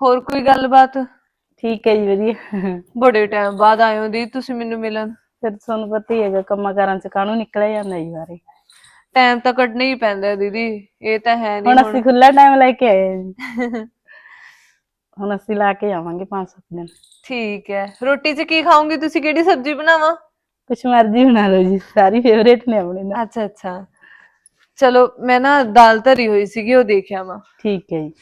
ਹੋਰ ਕੋਈ ਗੱਲਬਾਤ? ਠੀਕ ਹੈ ਜੀ ਵਧੀਆ। ਬੜੇ ਟਾਈਮ ਬਾਅਦ ਆਏ ਹੋ ਦੀ ਤੁਸੀਂ ਮੈਨੂੰ ਮਿਲਣ। ਫਿਰ ਤੁਹਾਨੂੰ ਪਤਾ ਹੀ ਹੈਗਾ ਕੰਮਾਂ ਕਾਰਾਂ ਚ ਕਾਹਨੂੰ ਨਿਕਲਿਆ ਜਾਂਦਾ ਜੀ ਬਾਰੇ ਟਾਈਮ ਤਾਂ ਕੱਢਣਾ ਹੀ ਪੈਂਦਾ ਹੈ ਦੀਦੀ ਇਹ ਤਾਂ ਹੈ ਹੁਣ ਨਹੀਂ ਅਸੀਂ ਖੁੱਲਾ ਟਾਈਮ ਲੈ ਕੇ ਆਏ ਹਾਂ ਜੀ। ਹੁਣ ਅਸੀਂ ਲਾ ਕੇ ਆਵਾਂਗੇ 5-7 ਦਿਨ। ਠੀਕ ਹੈ। ਰੋਟੀ 'ਚ ਕੀ ਖਾਓਗੇ ਤੁਸੀਂ? ਕਿਹੜੀ ਸਬਜ਼ੀ ਬਣਾਵਾਂ? ਕੁਛ ਮਰਜ਼ੀ ਬਣਾ ਲਓ ਜੀ ਸਾਰੀ ਫੇਵਰੇਟ ਨੇ ਆਪਣੇ ਨਾਲ। ਅੱਛਾ ਅੱਛਾ। ਚਲੋ ਮੈਂ ਨਾ ਦਾਲ ਧਰੀ ਹੋਈ ਸੀਗੀ ਉਹ ਦੇਖਿਆ ਵਾ ਠੀਕ ਹੈ ਜੀ।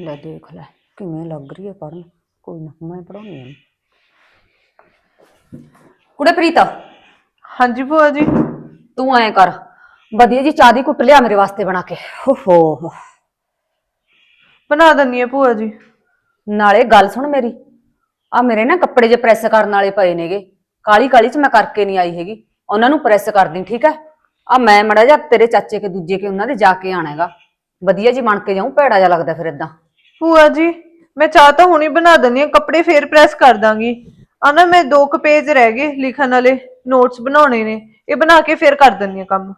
ਲੈ ਦੇਖ ਲੈ ਕਿਵੇਂ ਲੱਗ ਰਹੀ ਐ ਪੜਨ ਕੋਈ ਨਾ ਮੈਂ ਪੜਾਉਣੀ ਆ ਕੁੜੇ ਪ੍ਰੀਤਾ। ਹਾਂਜੀ ਭੂਆ ਜੀ। ਤੂੰ ਐਂ ਕਰ ਵਧੀਆ ਜੀ ਚਾਹ ਦੀ ਕੁੱਟ ਲਿਆ ਮੇਰੇ ਵਾਸਤੇ ਬਣਾ ਕੇ। ਓਹੋ। ਬਣਾ ਦਿੰਨੀ ਆ ਭੂਆ ਜੀ। ਨਾਲੇ ਗੱਲ ਸੁਣ ਮੇਰੀ ਆ ਮੇਰੇ ਨਾ ਕੱਪੜੇ ਜੇ ਪ੍ਰੈਸ ਕਰਨ ਵਾਲੇ ਪਏ ਨੇਗੇ ਕਾਲੀ ਕਾਲੀ ਚ ਮੈਂ ਕਰਕੇ ਨਹੀਂ ਆਈ ਹੈਗੀ ਉਹਨਾਂ ਨੂੰ ਪ੍ਰੈਸ ਕਰ ਦੀ ਠੀਕ ਹੈ? ਆ ਮੈਂ ਮੜਾ ਜਾ ਤੇਰੇ ਚਾਚੇ ਕੇ ਦੂਜੇ ਕੇ ਉਹਨਾਂ ਦੇ ਜਾ ਕੇ ਆਣਾ ਹੈਗਾ। ਵਧੀਆ ਜੀ ਬਣ ਕੇ ਜਾਊਂ ਭੈੜਾ ਜਾ ਲੱਗਦਾ ਫਿਰ ਇਦਾਂ ਭੂਆ ਜੀ ਮੈਂ ਚਾਹ ਤਾਂ ਹੁਣੀ ਬਣਾ ਦਿੰਨੀ ਆ ਕੱਪੜੇ ਫੇਰ ਪ੍ਰੈਸ ਕਰ ਦਾਂਗੀ। ਆ ਨਾ ਮੈਂ ਦੋ ਕੁ ਪੇਜ ਰਹਿ ਗਏ ਲਿਖਣ ਵਾਲੇ ਨੋਟਸ ਬਣਾਉਣੇ ਨੇ। ਇਹ ਬਣਾ ਕੇ ਫੇਰ ਕਰ ਦਿੰਨੀ ਆ ਕੰਮ।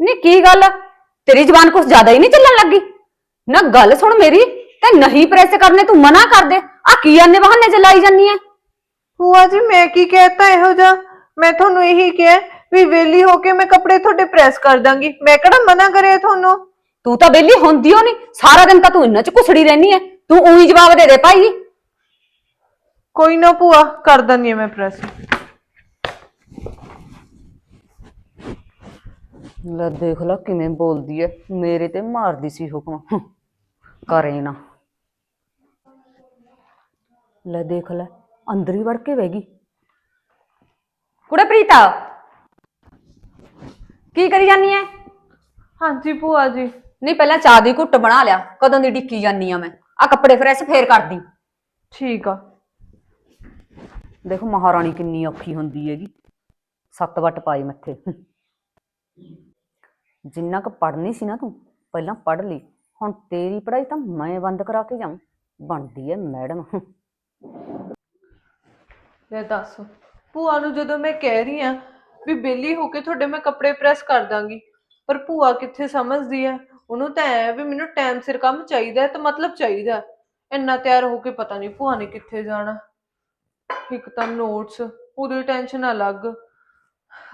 ਨਹੀਂ ਕੀ ਗੱਲ ਤੇਰੀ ਜ਼ਬਾਨ ਕੁਝ ਜ਼ਿਆਦਾ ਹੀ ਨਹੀਂ ਚੱਲਣ ਲੱਗੀ? ਨਾ ਗੱਲ ਸੁਣ ਮੇਰੀ ਤੇ ਨਹੀਂ ਪ੍ਰੈਸ ਕਰਨੇ ਤੂੰ ਮਨਾ ਕਰ ਦੇ। ਆ ਕੀ ਆਨੇ ਬਹਾਨੇ ਚ ਲਾਈ ਜਾਨੀ ਐ? ਭੂਆ ਜੀ ਮੈਂ ਕੀ ਕਹਿਤਾ ਇਹੋ ਜਿਹਾ? ਮੈਂ ਤੁਹਾਨੂੰ ਇਹੀ ਕਿਹਾ ਵੀ ਵੇਲੀ ਹੋ ਕੇ ਮੈਂ ਕੱਪੜੇ ਤੁਹਾਡੇ ਪ੍ਰੈਸ ਕਰ ਦਾਂਗੀ। ਮੈਂ ਕਿਹੜਾ ਮਨਾ ਕਰਿਆ ਤੁਹਾਨੂੰ? ਤੂੰ ਤਾਂ ਬੇਲੀ ਹੁੰਦੀ ਓ ਨਹੀਂ ਸਾਰਾ ਦਿਨ ਤਾਂ ਤੂੰ ਇੰਨਾ ਚ ਕੁਸੜੀ ਰਹਿਨੀ ਐ। ਤੂੰ ਉਹੀ ਜਵਾਬ ਦੇ ਦੇ ਭਾਈ। ਕੋਈ ਨਾ ਭੂਆ ਕਰ ਦਿੰਨੀ ਆ ਮੈਂ ਪ੍ਰੈਸ। ਲੈ ਦੇਖ ਲੈ ਕਿਵੇਂ ਬੋਲਦੀ ਐ। ਮੇਰੇ ਤੇ ਮਾਰਦੀ ਸੀ ਹੁਕਮ। ਕਰੇ ਨਾ। ਲੈ ਦੇਖ ਲੈ ਅੰਦਰ ਹੀ ਵੜ ਕੇ ਬਹਿ ਗਈ। ਕੁੜੇ ਪ੍ਰੀਤਾ ਕੀ ਕਰੀ ਜਾਨੀ ਐ? ਹਾਂਜੀ ਭੂਆ ਜੀ। ਨਹੀਂ ਪਹਿਲਾਂ ਚਾਹ ਦੀ ਘੁੱਟ ਬਣਾ ਲਿਆ। ਕਦੋਂ ਦੀ ਡਿੱਕੀ ਜਾਨੀ ਆ ਮੈਂ। ਆ ਕੱਪੜੇ ਪ੍ਰੈਸ ਫੇਰ ਕਰਦੀ। ਠੀਕ ਆ। ਦੇਖੋ ਮਹਾਰਾਣੀ ਕਿੰਨੀ ਔਖੀ ਹੁੰਦੀ ਹੈਗੀ। ਸੱਤ ਵੱਟ ਪਾਈ ਮੱਥੇ। ਜਿੰਨਾ ਕੁ ਪੜ੍ਹਨੀ ਸੀ ਨਾ ਤੂੰ, ਪਹਿਲਾਂ ਪੜ੍ਹ ਲਈ। ਹੁਣ ਤੇਰੀ ਪੜ੍ਹਾਈ ਤਾਂ ਮੈਂ ਬੰਦ ਕਰਾ ਕੇ ਜਾਉਂ ਬਣਦੀ ਹੈ ਮੈਡਮ। ਲੈ ਦੱਸ, ਭੂਆ ਨੂੰ ਜਦੋਂ ਮੈਂ ਕਹਿ ਰਹੀ ਆ ਵੀ ਬੇਲੀ ਹੋ ਕੇ ਤੁਹਾਡੇ ਮੈਂ ਕੱਪੜੇ ਪ੍ਰੈਸ ਕਰ ਦਾਂਗੀ, ਪਰ ਭੂਆ ਕਿੱਥੇ ਸਮਝਦੀ ਆ ਉਹਨੂੰ ਤਾਂ ਐ ਵੀ ਮੈਨੂੰ ਟਾਈਮ ਸਿਰ ਕੰਮ ਚਾਹੀਦਾ ਹੈ ਮਤਲਬ ਚਾਹੀਦਾ ਇੰਨਾ ਤਿਆਰ ਹੋ ਕੇ ਪਤਾ ਨਹੀਂ ਭੂਆ ਨੇ ਕਿੱਥੇ ਜਾਣਾ। ਇੱਕ ਤਾਂ ਨੋਟਸ ਉਹਦੀ ਟੈਨਸ਼ਨ ਅਲੱਗ।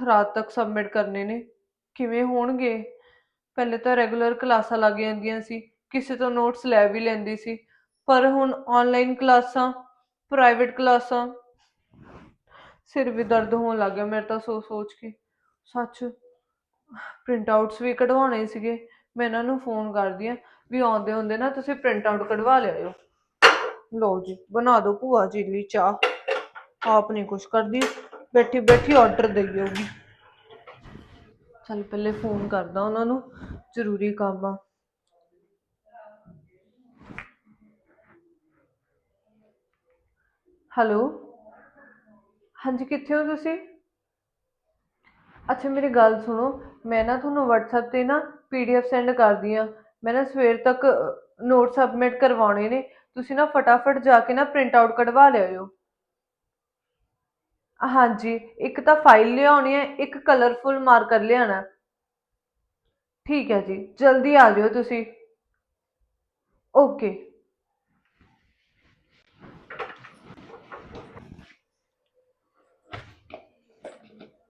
ਰਾਤ ਤੱਕ ਸਬਮਿਟ ਕਰਨੇ ਨੇ। ਕਿਵੇਂ ਹੋਣਗੇ? ਪਹਿਲੇ ਤਾਂ ਰੈਗੂਲਰ ਕਲਾਸਾਂ ਲੱਗ ਜਾਂਦੀਆਂ ਸੀ, ਕਿਸੇ ਤੋਂ ਨੋਟਸ ਲੈ ਵੀ ਲੈਂਦੀ ਸੀ, ਪਰ ਹੁਣ ਆਨਲਾਈਨ ਕਲਾਸਾਂ ਪ੍ਰਾਈਵੇਟ ਕਲਾਸਾਂ ਸਿਰ ਵੀ ਦਰਦ ਹੋਣ ਲੱਗ ਗਿਆ ਮੇਰੇ ਤਾਂ ਸੋਚ ਸੋਚ ਕੇ। ਸੱਚ ਪ੍ਰਿੰਟ ਆਊਟਸ ਵੀ ਕਢਵਾਉਣੇ ਸੀਗੇ, ਮੈਂ ਇਹਨਾਂ ਨੂੰ ਫੋਨ ਕਰਦੀ ਆ ਵੀ ਆਉਂਦੇ ਹੁੰਦੇ ਨਾ ਤੁਸੀਂ ਪ੍ਰਿੰਟ ਆਊਟ ਕਢਵਾ ਲਿਆਇਓ। ਲਓ ਜੀ, ਬਣਾ ਦਿਓ ਭੂਆ ਜੀ ਲਈ ਚਾਹ। ਆਪ ਨਹੀਂ ਕੁਛ ਕਰਦੀ ਬੈਠੀ ਬੈਠੀ ਆਰਡਰ ਦੇਈ ਹੋਗੀ ਚੱਲ ਪਹਿਲੇ ਫੋਨ ਕਰਦਾ ਉਹਨਾਂ ਨੂੰ, ਜ਼ਰੂਰੀ ਕੰਮ ਆ। ਹੈਲੋ? ਹਾਂਜੀ, ਕਿੱਥੇ ਹੋ ਤੁਸੀਂ? ਅੱਛਾ, ਮੇਰੀ ਗੱਲ ਸੁਣੋ, ਮੈਂ ਨਾ ਤੁਹਾਨੂੰ WhatsApp ਤੇ ਨਾ PDF ਸੈਂਡ ਕਰਦੀ ਆ ਮੈਂ ਨਾ ਸਵੇਰ ਤੱਕ ਨੋਟ ਸਬਮਿਟ ਕਰਵਾਉਣੇ ਨੇ। ਤੁਸੀਂ ਨਾ ਫਟਾਫਟ ਜਾ ਕੇ ਨਾ ਪ੍ਰਿੰਟ ਆਊਟ ਕਢਵਾ ਲਿਆਇਓ ਹਾਂਜੀ ਇੱਕ ਤਾਂ ਫਾਈਲ ਲਿਆਉਣੀ ਹੈ ਇੱਕ ਕਲਰਫੁਲ ਮਾਰਕਰ ਲਿਆਣਾ ਠੀਕ ਹੈ ਜੀ ਜਲਦੀ ਆ ਜਿਓ ਤੁਸੀਂ। ਓਕੇ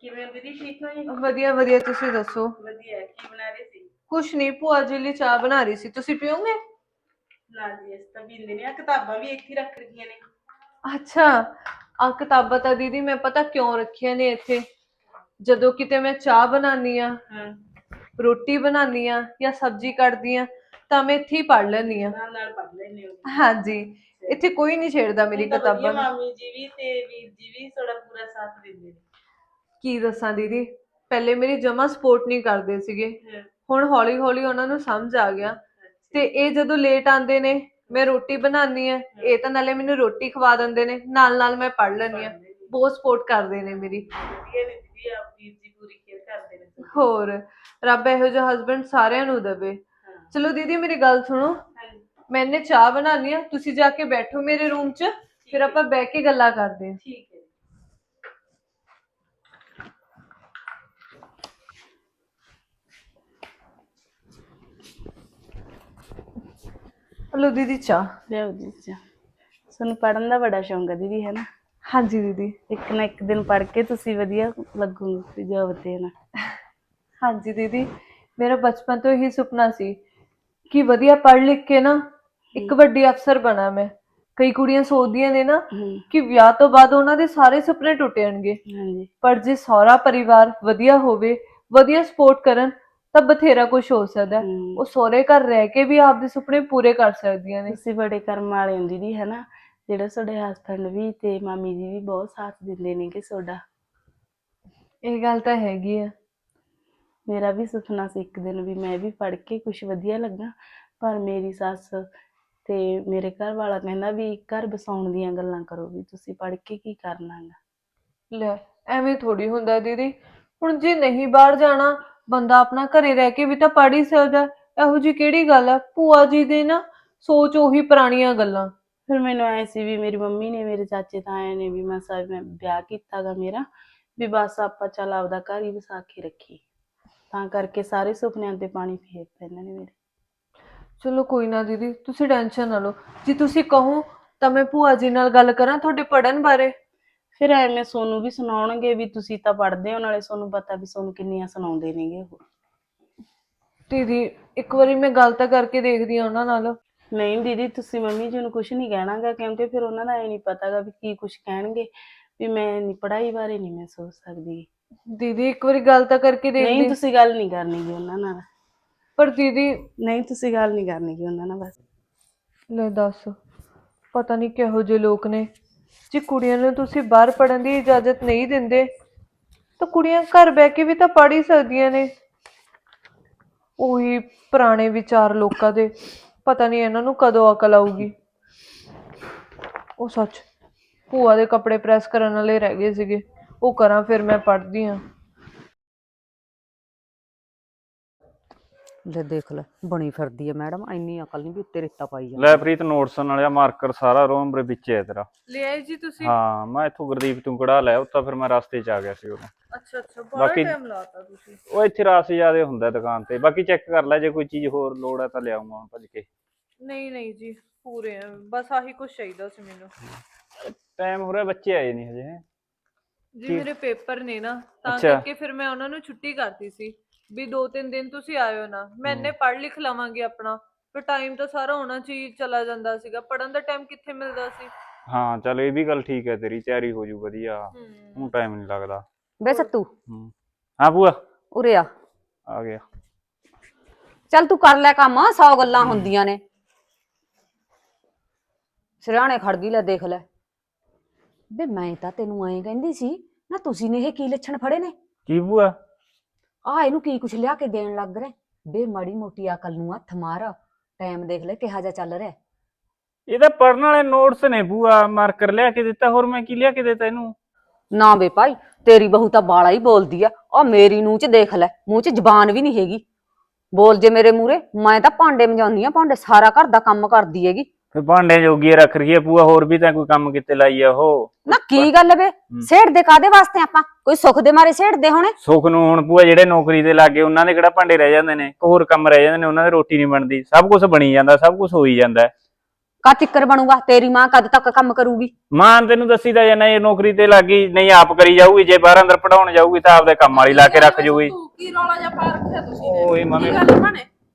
ਕਿਵੇਂ ਦੀਦੀ ਠੀਕ ਹੋ ਜੀ? ਵਧੀਆ ਵਧੀਆ ਤੁਸੀਂ ਦੱਸੋ? ਵਧੀਆ ਕੀ ਬਣਾ ਰਹੇ ਸੀ? ਕੁਛ ਨਹੀਂ ਭੂਆ ਜੀ ਲਈ ਚਾਹ ਬਣਾ ਰਹੀ ਸੀ। ਤੁਸੀਂ ਪੀਓਗੇ? ਨਾ ਜੀ ਇਸ ਤਾਂ ਪੀਂਦੇ ਨੇ। ਆ ਕਿਤਾਬਾਂ ਵੀ ਇੱਥੇ ਰੱਖ ਰਹੀਆਂ ਨੇ। ਅੱਛਾ ਆ ਕਿਤਾਬਾਂ ਤਾਂ ਦੀਦੀ ਮੈਂ ਪਤਾ ਕਿਉਂ ਰੱਖੀਆਂ ਨੇ ਇੱਥੇ? ਜਦੋਂ ਕਿਤੇ ਮੈਂ ਚਾਹ ਬਣਾਉਣੀ ਆ ਹਾਂ। ਰੋਟੀ ਬਣਾਉਣੀ ਆ ਜਾਂ ਸਬਜ਼ੀ ਕੱਟਦੀ ਆ ਤਾਂ ਮੈਂ ਇੱਥੇ ਹੀ ਪੜ੍ਹ ਲੈਂਦੀ ਆ ਨਾਲ ਨਾਲ ਪੜ ਲੈਣੇ ਹੋ। ਹਾਂਜੀ। ਇੱਥੇ ਕੋਈ ਨਹੀਂ ਛੇੜਦਾ ਮੇਰੀ ਹੁਣ ਤਾਂ ਵਧੀਆ ਕਿਤਾਬਾਂ ਨੂੰ। ਮਾਮੀ ਜੀ ਵੀ ਤੇ ਵੀਰ ਜੀ ਵੀ ਤੁਹਾਡਾ ਪੂਰਾ ਸਾਥ ਦਿੰਦੇ ਨੇ। ਕੀ ਦੱਸਾਂ ਦੀਦੀ? ਪਹਿਲੇ ਮੇਰੀ ਜਮਾ ਸਪੋਰਟ ਨਹੀਂ ਕਰਦੇ ਸੀਗੇ। ਹੁਣ ਹੌਲੀ ਹੌਲੀ ਉਹਨਾਂ ਨੂੰ ਸਮਝ ਆ ਗਿਆ। ਤੇ ਇਹ ਜਦੋਂ ਲੇਟ ਆਉਂਦੇ ਨੇ ਮੈਂ ਰੋਟੀ ਬਣਾਉਣੀ ਆ ਇਹ ਤਾਂ ਨਾਲੇ ਮੈਨੂੰ ਰੋਟੀ ਖਵਾ ਦਿੰਦੇ ਨੇ ਨਾਲ ਨਾਲ ਮੈਂ ਪੜ੍ਹ ਲੈਂਦੀ ਆ ਬਹੁਤ ਸਪੋਰਟ ਕਰਦੇ ਨੇ ਮੇਰੀ। ਵਧੀਆ ਨੇ ਦੀਦੀ ਆਪ ਵੀਰ ਜੀ ਪੂਰੀ ਕੇਅਰ ਕਰਦੇ ਨੇ ਤੁਹਾਡੀ। ਹੋਰ ਰੱਬ ਇਹੋ ਜਿਹਾ ਹਸਬੰਡ ਸਾਰਿਆਂ ਨੂੰ ਦੇਵੇ। ਹਾਂ। ਚਲੋ ਦੀਦੀ ਮੇਰੀ ਗੱਲ ਸੁਣੋ। ਹਾਂਜੀ। ਮੈਂ ਇਹਨੇ ਚਾਹ ਬਣਾਉਣੀ ਆ ਤੁਸੀਂ ਜਾ ਕੇ ਬੈਠੋ ਮੇਰੇ ਰੂਮ 'ਚ ਫਿਰ ਆਪਾਂ ਬਹਿ ਕੇ ਗੱਲਾਂ ਕਰਦੇ ਠੀਕ ਹੈ। ਹਲੋ ਦੀਦੀ ਚਾਹ। ਲਿਆਓ ਜੀ ਚਾਹ। ਤੁਹਾਨੂੰ ਪੜਨ ਦਾ ਬੜਾ ਸ਼ੌਂਕ ਹੈ ਦੀਦੀ ਹੈ ਨਾ? ਹਾਂਜੀ ਦੀਦੀ। ਇੱਕ ਨਾ ਇੱਕ ਦਿਨ ਪੜ ਕੇ ਤੁਸੀਂ ਵਧੀਆ ਲੱਗੋਗੇ ਜੋਬ ਤੇ ਨਾ। ਹਾਂਜੀ ਦੀਦੀ। ਮੇਰਾ ਬਚਪਨ ਤੋਂ ਇਹੀ ਸੁਪਨਾ ਸੀ ਕਿ ਵਧੀਆ ਪੜ੍ਹ ਲਿਖ ਕੇ ਨਾ ਇੱਕ ਵੱਡੀ ਅਫਸਰ ਬਣਾ ਮੈਂ। ਕਈ ਕੁੜੀਆਂ ਸੋਚਦੀਆਂ ਨੇ ਨਾ ਹੂੰ। ਕਿ ਵਿਆਹ ਤੋਂ ਬਾਅਦ ਉਹਨਾਂ ਦੇ ਸਾਰੇ ਸੁਪਨੇ ਟੁੱਟ ਜਾਣਗੇ। ਹਾਂਜੀ। ਪਰ ਜੇ ਸਹੁਰਾ ਪਰਿਵਾਰ ਵਧੀਆ ਹੋਵੇ ਵਧੀਆ ਸਪੋਰਟ ਕਰਨ ਤਾਂ ਬਥੇਰਾ ਕੁਝ ਹੋ ਸਕਦਾ ਹੈ। ਉਹ ਸਹੁਰੇ ਘਰ ਰਹਿ ਕੇ ਵੀ ਆਪਦੇ ਸੁਪਨੇ ਪੂਰੇ ਕਰ ਸਕਦੀਆਂ ਨੇ। ਤੁਸੀਂ ਬੜੇ ਕਰਮ ਵਾਲੇ ਹੋ ਦੀਦੀ ਹੈ ਨਾ ਜਿਹੜਾ ਤੁਹਾਡੇ ਹਸਬੰਡ ਵੀ ਤੇ ਮਾਮੀ ਜੀ ਵੀ ਬਹੁਤ ਸਾਥ ਦਿੰਦੇ ਨੇ ਕਿ ਤੁਹਾਡਾ। ਇਹ ਗੱਲ ਤਾਂ ਹੈਗੀ ਆ। ਮੇਰਾ ਵੀ ਸੁਪਨਾ ਸੀ ਇੱਕ ਦਿਨ ਵੀ ਮੈਂ ਵੀ ਪੜ੍ਹ ਕੇ ਕੁਝ ਵਧੀਆ ਲੱਗਾ ਪਰ ਮੇਰੀ ਸੱਸ ਤੇ ਮੇਰੇ ਘਰ ਵਾਲਾ ਕਹਿੰਦਾ ਵੀ ਘਰ ਬਸਾਉਣ ਦੀਆਂ ਗੱਲਾਂ ਕਰੋ ਵੀ ਤੁਸੀਂ ਪੜ੍ਹ ਕੇ ਕੀ ਕਰਨਾ ਗਾ। ਲੈ ਐਵੇਂ ਥੋੜੀ ਹੁੰਦਾ ਦੀਦੀ। ਹੁਣ ਜੇ ਨਹੀਂ ਬਾਹਰ ਜਾਣਾ ਬੰਦਾ ਆਪਣਾ ਘਰੇ ਰਹਿ ਕੇ ਵੀ ਤਾਂ ਪੜ੍ਹ ਹੀ ਸਕਦਾ। ਹੈ। ਇਹੋ ਜੀ ਕਿਹੜੀ ਗੱਲ ਹੈ ਭੂਆ ਜੀ ਦੇ ਨਾ ਸੋਚ ਉਹੀ ਪੁਰਾਣੀਆਂ ਗੱਲਾਂ। ਫਿਰ ਮੈਨੂੰ ਐ ਸੀ ਵੀ ਮੇਰੀ ਮੰਮੀ ਨੇ ਮੇਰੇ ਚਾਚੇ ਤਾਏ ਨੇ ਵੀ ਮੈਂ ਸਭ ਮੈਂ ਵਿਆਹ ਕੀਤਾਗਾ ਮੇਰਾ ਵੀ ਬਸ ਆਪਾਂ ਚੱਲ ਆਪਦਾ ਘਰ ਹੀ ਵਸਾ ਕੇ ਰੱਖੀ ਤਾਂ ਕਰਕੇ ਸਾਰੇ ਸੁਪਨਿਆਂ ਤੇ ਪਾਣੀ ਫੇਰਤਾ ਇਹਨਾਂ ਨੇ ਮੇਰੇ। ਚਲੋ ਕੋਈ ਨਾ ਦੀਦੀ ਤੁਸੀਂ ਟੈਨਸ਼ਨ ਨਾ ਲਓ। ਜੇ ਤੁਸੀਂ ਕਹੋ ਤਾਂ ਮੈਂ ਭੂਆ ਜੀ ਨਾਲ ਗੱਲ ਕਰਾਂ ਤੁਹਾਡੇ ਪੜਨ ਬਾਰੇ। ਫਿਰ ਐਵੇਂ ਸੋਨੂੰ ਵੀ ਸੁਣਾਉਣਗੇ ਵੀ ਤੁਸੀਂ ਤਾਂ ਪੜ੍ਹਦੇ ਹੋ ਨਾਲੇ ਸੋਨੂੰ ਪਤਾ ਵੀ ਸੋਨੂੰ ਕਿੰਨੀਆਂ ਸੁਣਾਉਂਦੇ ਨੇਗੇ ਉਹ। ਦੀਦੀ ਇੱਕ ਵਾਰੀ ਮੈਂ ਗੱਲ ਤਾਂ ਕਰਕੇ ਦੇਖਦੀ ਹਾਂ ਉਹਨਾਂ ਨਾਲ। ਨਹੀਂ ਦੀਦੀ ਤੁਸੀਂ ਮੰਮੀ ਜੀ ਨੂੰ ਕੁਝ ਨਹੀਂ ਕਹਿਣਾਗਾ ਕਿਉਂਕਿ ਫਿਰ ਉਹਨਾਂ ਦਾ ਇਹ ਨਹੀਂ ਪਤਾਗਾ ਵੀ ਕੀ ਕੁਝ ਕਹਿਣਗੇ ਵੀ ਮੈਂ ਨਹੀਂ ਪੜ੍ਹਾਈ ਬਾਰੇ ਨਹੀਂ ਮੈਂ ਸੋਚ ਸਕਦੀ। ਦੀਦੀ ਇੱਕ ਵਾਰੀ ਗੱਲ ਤਾਂ ਕਰਕੇ ਨਹੀਂ ਦੇਖਦੀ ਤੁਸੀਂ ਗੱਲ ਨਹੀਂ ਕਰਨੀ ਗੀ ਉਹਨਾਂ ਨਾਲ। ਪਰ ਦੀਦੀ ਨਹੀਂ ਤੁਸੀਂ ਗੱਲ ਨਹੀਂ ਕਰਨੀ ਗੀ ਉਹਨਾਂ ਨਾਲ ਬਸ। ਲੈ ਦੱਸ ਪਤਾ ਨਹੀਂ ਕਿਹੋ ਜਿਹੇ ਲੋਕ ਨੇ। ਜੇ ਕੁੜੀਆਂ ਨੂੰ ਤੁਸੀਂ ਬਾਹਰ ਪੜਨ ਦੀ ਇਜਾਜ਼ਤ ਨਹੀਂ ਦਿੰਦੇ, ਤਾਂ ਕੁੜੀਆਂ ਘਰ ਬਹਿ ਕੇ ਵੀ ਤਾਂ ਪੜ੍ਹ ਹੀ ਸਕਦੀਆਂ ਨੇ। ਉਹੀ ਪੁਰਾਣੇ ਵਿਚਾਰ ਲੋਕਾਂ ਦੇ, ਪਤਾ ਨਹੀਂ ਇਹਨਾਂ ਨੂੰ ਕਦੋਂ ਅਕਲ ਆਊਗੀ। ਉਹ ਸੱਚ ਭੂਆ ਦੇ ਕੱਪੜੇ ਪ੍ਰੈਸ ਕਰਨ ਵਾਲੇ ਰਹਿ ਗਏ ਸੀਗੇ, ਉਹ ਕਰਾਂ ਫਿਰ ਮੈਂ ਪੜ੍ਹਦੀ ਹਾਂ। ਲੈ ਦੇਖ ਲੈ ਬਣੀ ਫਿਰਦੀ ਐ ਮੈਡਮ ਇੰਨੀ ਅਕਲ ਨਹੀਂ ਵੀ ਉੱਤੇ ਰੇਤਾ ਪਾਈ ਜਾਂਦੀ। ਲੈ ਪ੍ਰੀਤ ਨੋਟਸ ਨਾਲੇ ਮਾਰਕਰ ਸਾਰਾ ਰੋਮ ਦੇ ਵਿੱਚ ਹੈ ਤੇਰਾ। ਲੈ ਆਏ ਜੀ ਤੁਸੀਂ? ਹਾਂ ਮੈਂ ਇੱਥੋਂ ਗੁਰਦੀਪ ਤੋਂ ਕੜਾ ਲਿਆ ਉੱਤਾ ਫਿਰ ਮੈਂ ਰਸਤੇ 'ਚ ਆ ਗਿਆ ਸੀ ਉਦੋਂ। ਅੱਛਾ ਅੱਛਾ ਬਾਕੀ- ਟਾਈਮ ਲਾਤਾ ਤੁਸੀਂ। ਉਹ ਇੱਥੇ ਰਸ ਜ਼ਿਆਦੇ ਹੁੰਦਾ ਦੁਕਾਨ ਤੇ। ਬਾਕੀ ਚੈੱਕ ਕਰ ਲੈ ਜੇ ਕੋਈ ਚੀਜ਼ ਹੋਰ ਲੋੜ ਹੈ ਤਾਂ ਲਿਆਉਂਗਾ ਹੁਣ ਭੱਜ ਕੇ। ਨਹੀਂ ਨਹੀਂ ਜੀ ਪੂਰੇ ਆ। ਬਸ ਆਹੀ ਕੁਝ ਚਾਹੀਦਾ ਸੀ ਮੈਨੂੰ। ਟਾਈਮ ਹੋ ਰਿਹਾ ਬੱਚੇ ਆਏ ਨਹੀਂ ਹਜੇ। ਜੀ? ਮੇਰੇ ਪੇਪਰ ਨੇ ਨਾ ਤਾਂ ਅੱਛਾ। ਕਰਕੇ ਫਿਰ ਮੈਂ ਉਹਨਾਂ ਨੂੰ ਛੁੱਟੀ ਕਰਤੀ ਸੀ। ਵੀ ਦੋ ਤਿੰਨ ਦਿਨ ਤੁਸੀਂ ਆਇਓ ਨਾ ਮੈਂ ਇੰਨੇ ਪੜ੍ਹ ਲਿਖ ਲਵਾਂਗੀ ਆਪਣਾ ਫਿਰ ਟਾਈਮ ਤਾਂ ਸਾਰਾ ਉਹਨਾਂ ਚ ਹੀ ਚਲਾ ਜਾਂਦਾ ਸੀਗਾ ਪੜਨ ਦਾ ਟਾਈਮ ਕਿੱਥੇ ਮਿਲਦਾ ਸੀ? ਹਾਂ ਚਲ ਇਹ ਵੀ ਗੱਲ ਠੀਕ ਹੈ ਤੇਰੀ ਤਿਆਰੀ ਹੋ ਜੂ ਵਧੀਆ ਹੂੰ। ਹੁਣ ਟਾਈਮ ਨਹੀਂ ਲੱਗਦਾ। ਬੇ ਸੱਤੂ। ਹੂੰ। ਹਾਂ ਭੂਆ। ਉਰੇ ਆ। ਆ ਗਿਆ। ਚੱਲ ਤੂੰ ਕਰ ਲੈ ਕੰਮ ਸੌ ਗੱਲਾਂ ਹੁੰਦੀਆਂ ਨੇ। ਸਿਰਾਣੇ ਖੜ ਗਈ ਲੈ ਦੇਖ ਲੈ। ਬੇ ਮੈਂ ਤਾਂ ਤੈਨੂੰ ਐਂ ਕਹਿੰਦੀ ਸੀ ਨਾ ਤੁਸੀਂ ਨੇ ਇਹ ਕੀ ਲੱਛਣ ਫੜੇ ਨੇ? ਕੀ ਭੂਆ? ਆ ਇਹਨੂੰ ਕੀ ਕੁਛ ਲਿਆ ਕੇ ਦੇਣ ਲੱਗ ਰਿਹਾ? ਬੇ ਮਾੜੀ ਮੋਟੀ ਅਕਲ ਨੂੰ ਹੱਥ ਮਾਰ। ਟਾਈਮ ਦੇਖ ਲੈ ਕਿਹਾ ਜਾ ਚੱਲ ਰਿਹਾ। ਇਹ ਤਾਂ ਪੜਨ ਵਾਲੇ ਨੋਟਸ ਨੇ ਭੂਆ ਮਾਰਕਰ ਲਿਆ ਕੇ ਦਿੱਤਾ ਹੋਰ ਮੈਂ ਕੀ ਲਿਆ ਕੇ ਦਿੱਤਾ ਇਹਨੂੰ? ਨਾ ਬੇ ਭਾਈ ਤੇਰੀ ਬਹੂ ਤਾਂ ਬਾਲਾ ਹੀ ਬੋਲਦੀ ਆ। ਆ ਮੇਰੀ ਨੂੰਹ ਚ ਦੇਖ ਲੈ ਮੂੰਹ ਚ ਜ਼ਬਾਨ ਵੀ ਨਹੀਂ ਹੈਗੀ। ਬੋਲ ਜੇ ਮੇਰੇ ਮੂਰੇ ਮੈਂ ਤਾਂ ਭਾਂਡੇ ਮਜਾਉਣੀ ਆ ਭਾਂਡੇ ਸਾਰਾ ਘਰ ਦਾ ਕੰਮ ਕਰਦੀ ਹੈਗੀ। ਫਿਰ ਭਾਂਡੇ ਜੋਗੀ ਰੱਖ ਰਖੀਏ ਭੂਆ ਹੋਰ ਵੀ ਤਾਂ ਕੋਈ ਕੰਮ ਕਿਤੇ ਲਾਈ ਆ ਉਹ। ਨਾ ਕੀ ਗੱਲ ਵੇ? ਸੇੜ ਦੇ ਕਾਦੇ ਵਾਸਤੇ ਆਪਾਂ? ਕੋਈ ਸੁੱਖ ਦੇ ਮਾਰੇ ਸੇੜਦੇ ਹੋਣੇ? ਸੁੱਖ ਨੂੰ ਹੁਣ ਭੂਆ ਜਿਹੜੇ ਨੌਕਰੀ ਤੇ ਲੱਗੇ ਉਹਨਾਂ ਦੇ ਕਿਹੜਾ ਭਾਂਡੇ ਰਹਿ ਜਾਂਦੇ ਨੇ? ਕੋਈ ਹੋਰ ਕੰਮ ਰਹਿ ਜਾਂਦੇ ਨੇ ਉਹਨਾਂ ਦੇ ਰੋਟੀ ਨਹੀਂ ਬਣਦੀ। ਸਭ ਕੁਝ ਬਣੀ ਜਾਂਦਾ ਸਭ ਕੁਝ ਹੋਈ ਜਾਂਦਾ। ਹੈ। ਕਾ ਤਿੱਕਰ ਬਣੂਗਾ? ਤੇਰੀ ਮਾਂ ਕਦ ਤੱਕ ਕੰਮ ਕਰੂਗੀ? ਮਾਂ ਤੈਨੂੰ ਦੱਸੀ ਤਾਂ ਜਾਨਾ ਇਹ ਨੌਕਰੀ ਤੇ ਲੱਗੀ ਨਹੀਂ ਆਪ ਕਰੀ ਜਾਊਗੀ ਜੇ ਬਾਹਰ ਅੰਦਰ ਪੜਾਉਣ ਜਾਊਗੀ ਤਾਂ ਆਪਦੇ ਕੰਮ ਵਾਲੀ ਲਾ ਕੇ ਰੱਖ ਜੂਗੀ। ਤੂੰ ਕੀ ਰੌਲਾ ਜਿਹਾ ਪਾ ਰੱਖਿਆ ਤੁਸੀਂ ਨੇ ਓਏ ਮੰਮੀ।